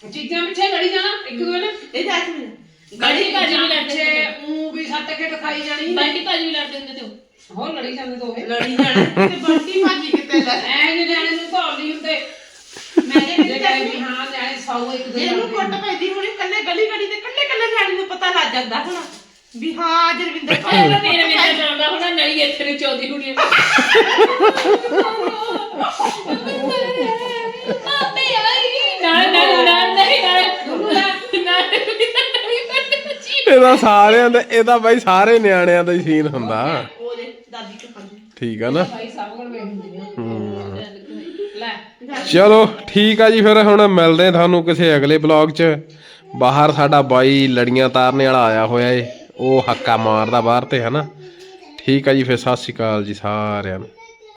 [SPEAKER 5] ਚੀਜ਼ਾਂ ਪਿੱਛੇ ਲੜੀ ਜਾਣਾ ਇੱਕ ਦੂਏ ਨੇ।
[SPEAKER 4] ਇਹ ਕੇ ਮੈਨੂੰ
[SPEAKER 1] ਗਾੜੀ ਭਾਜੀ ਵੀ ਲੜਦੇ
[SPEAKER 5] ਪਿੱਛੇ ਉਹ ਵੀ ਸੱਟ ਕੇ ਦਿਖਾਈ ਜਾਣੀ।
[SPEAKER 1] ਬੰਟੀ ਭਾਜੀ ਵੀ ਲੜਦੇ ਹੁੰਦੇ ਤੇ ਉਹ।
[SPEAKER 5] ਹੋਰ ਲੜੀ ਜਾਂਦੇ ਦੋਵੇਂ।
[SPEAKER 4] ਲੜੀ ਜਾਣਾ। ਤੇ ਬੰਟੀ ਭਾਜੀ ਕਿਤੇ ਲੈ?
[SPEAKER 5] ਐ ਜੇ ਨਿਆਣੇ ਨੂੰ ਧੌਲ ਨਹੀਂ ਹੁੰਦੇ।
[SPEAKER 4] ਮੈਂ ਜੇ
[SPEAKER 5] ਜੇ ਕਹੇ ਵੀ ਹਾਂ ਨਿਆਣੇ ਸੌ ਇੱਕ ਦੂਜੇ
[SPEAKER 4] ਇਹਨੂੰ
[SPEAKER 5] ਨੂੰ
[SPEAKER 4] ਕੁੱਟ ਪੈਦੀ ਹੋਣੀ ਕੱਲੇ ਗਲੀ ਗਲੀ ਦੇ ਕੱਲੇ ਕੱਲੇ ਨਿਆਣੇ ਨੂੰ ਪਤਾ ਲੱਗ ਜਾਂਦਾ ਹੁਣ। ਵੀ ਹਾਂ ਅੱਜ ਰਵਿੰਦਰ
[SPEAKER 1] ਉਹ ਤਾਂ ਮੇਰੇ ਮੇਰੇ ਜਾਉਂਦਾ ਹੁਣ ਨਲੀ ਇੱਥੇ ਨੂੰ ਚੌਦੀ ਹੁਣੀ ਆਪੇ ਆਈ ਨਾ ਨਾ ਨਾ ਨਹੀਂ ਨਾ ਨਾ
[SPEAKER 2] ਇਹਦਾ ਸਾਰਿਆਂ ਦਾ ਇਹਦਾ ਬਾਈ ਸਾਰੇ ਨਿਆਣਿਆਂ ਦਾ ਹੀ ਸੀਨ ਹੁੰਦਾ।
[SPEAKER 4] ਉਹਦੇ ਦਾਦੀ ਕੇ ਪੰਜ
[SPEAKER 2] ਠੀਕ ਆ ਨਾ?
[SPEAKER 5] ਭਾਈ ਸਭ ਕੋਲ ਲੈ
[SPEAKER 2] ਚਲੋ, ਠੀਕ ਆ ਜੀ, ਫਿਰ ਹੁਣ ਮਿਲਦੇ ਆ ਤੁਹਾਨੂੰ ਕਿਸੇ ਅਗਲੇ ਬਲੌਗ 'ਚ। ਬਾਹਰ ਸਾਡਾ ਬਾਈ ਲੜੀਆਂ ਤਾਰਨੇ ਵਾਲਾ ਆਇਆ ਹੋਇਆ ਏ। ਉਹ ਹੱਕਾ ਮਾਰਦਾ ਬਾਹਰ ਤੇ, ਹਨਾ? ਠੀਕ ਆ ਜੀ, ਫਿਰ ਸਤਿ ਸ਼੍ਰੀ ਅਕਾਲ ਜੀ ਸਾਰਿਆਂ ਨੂੰ।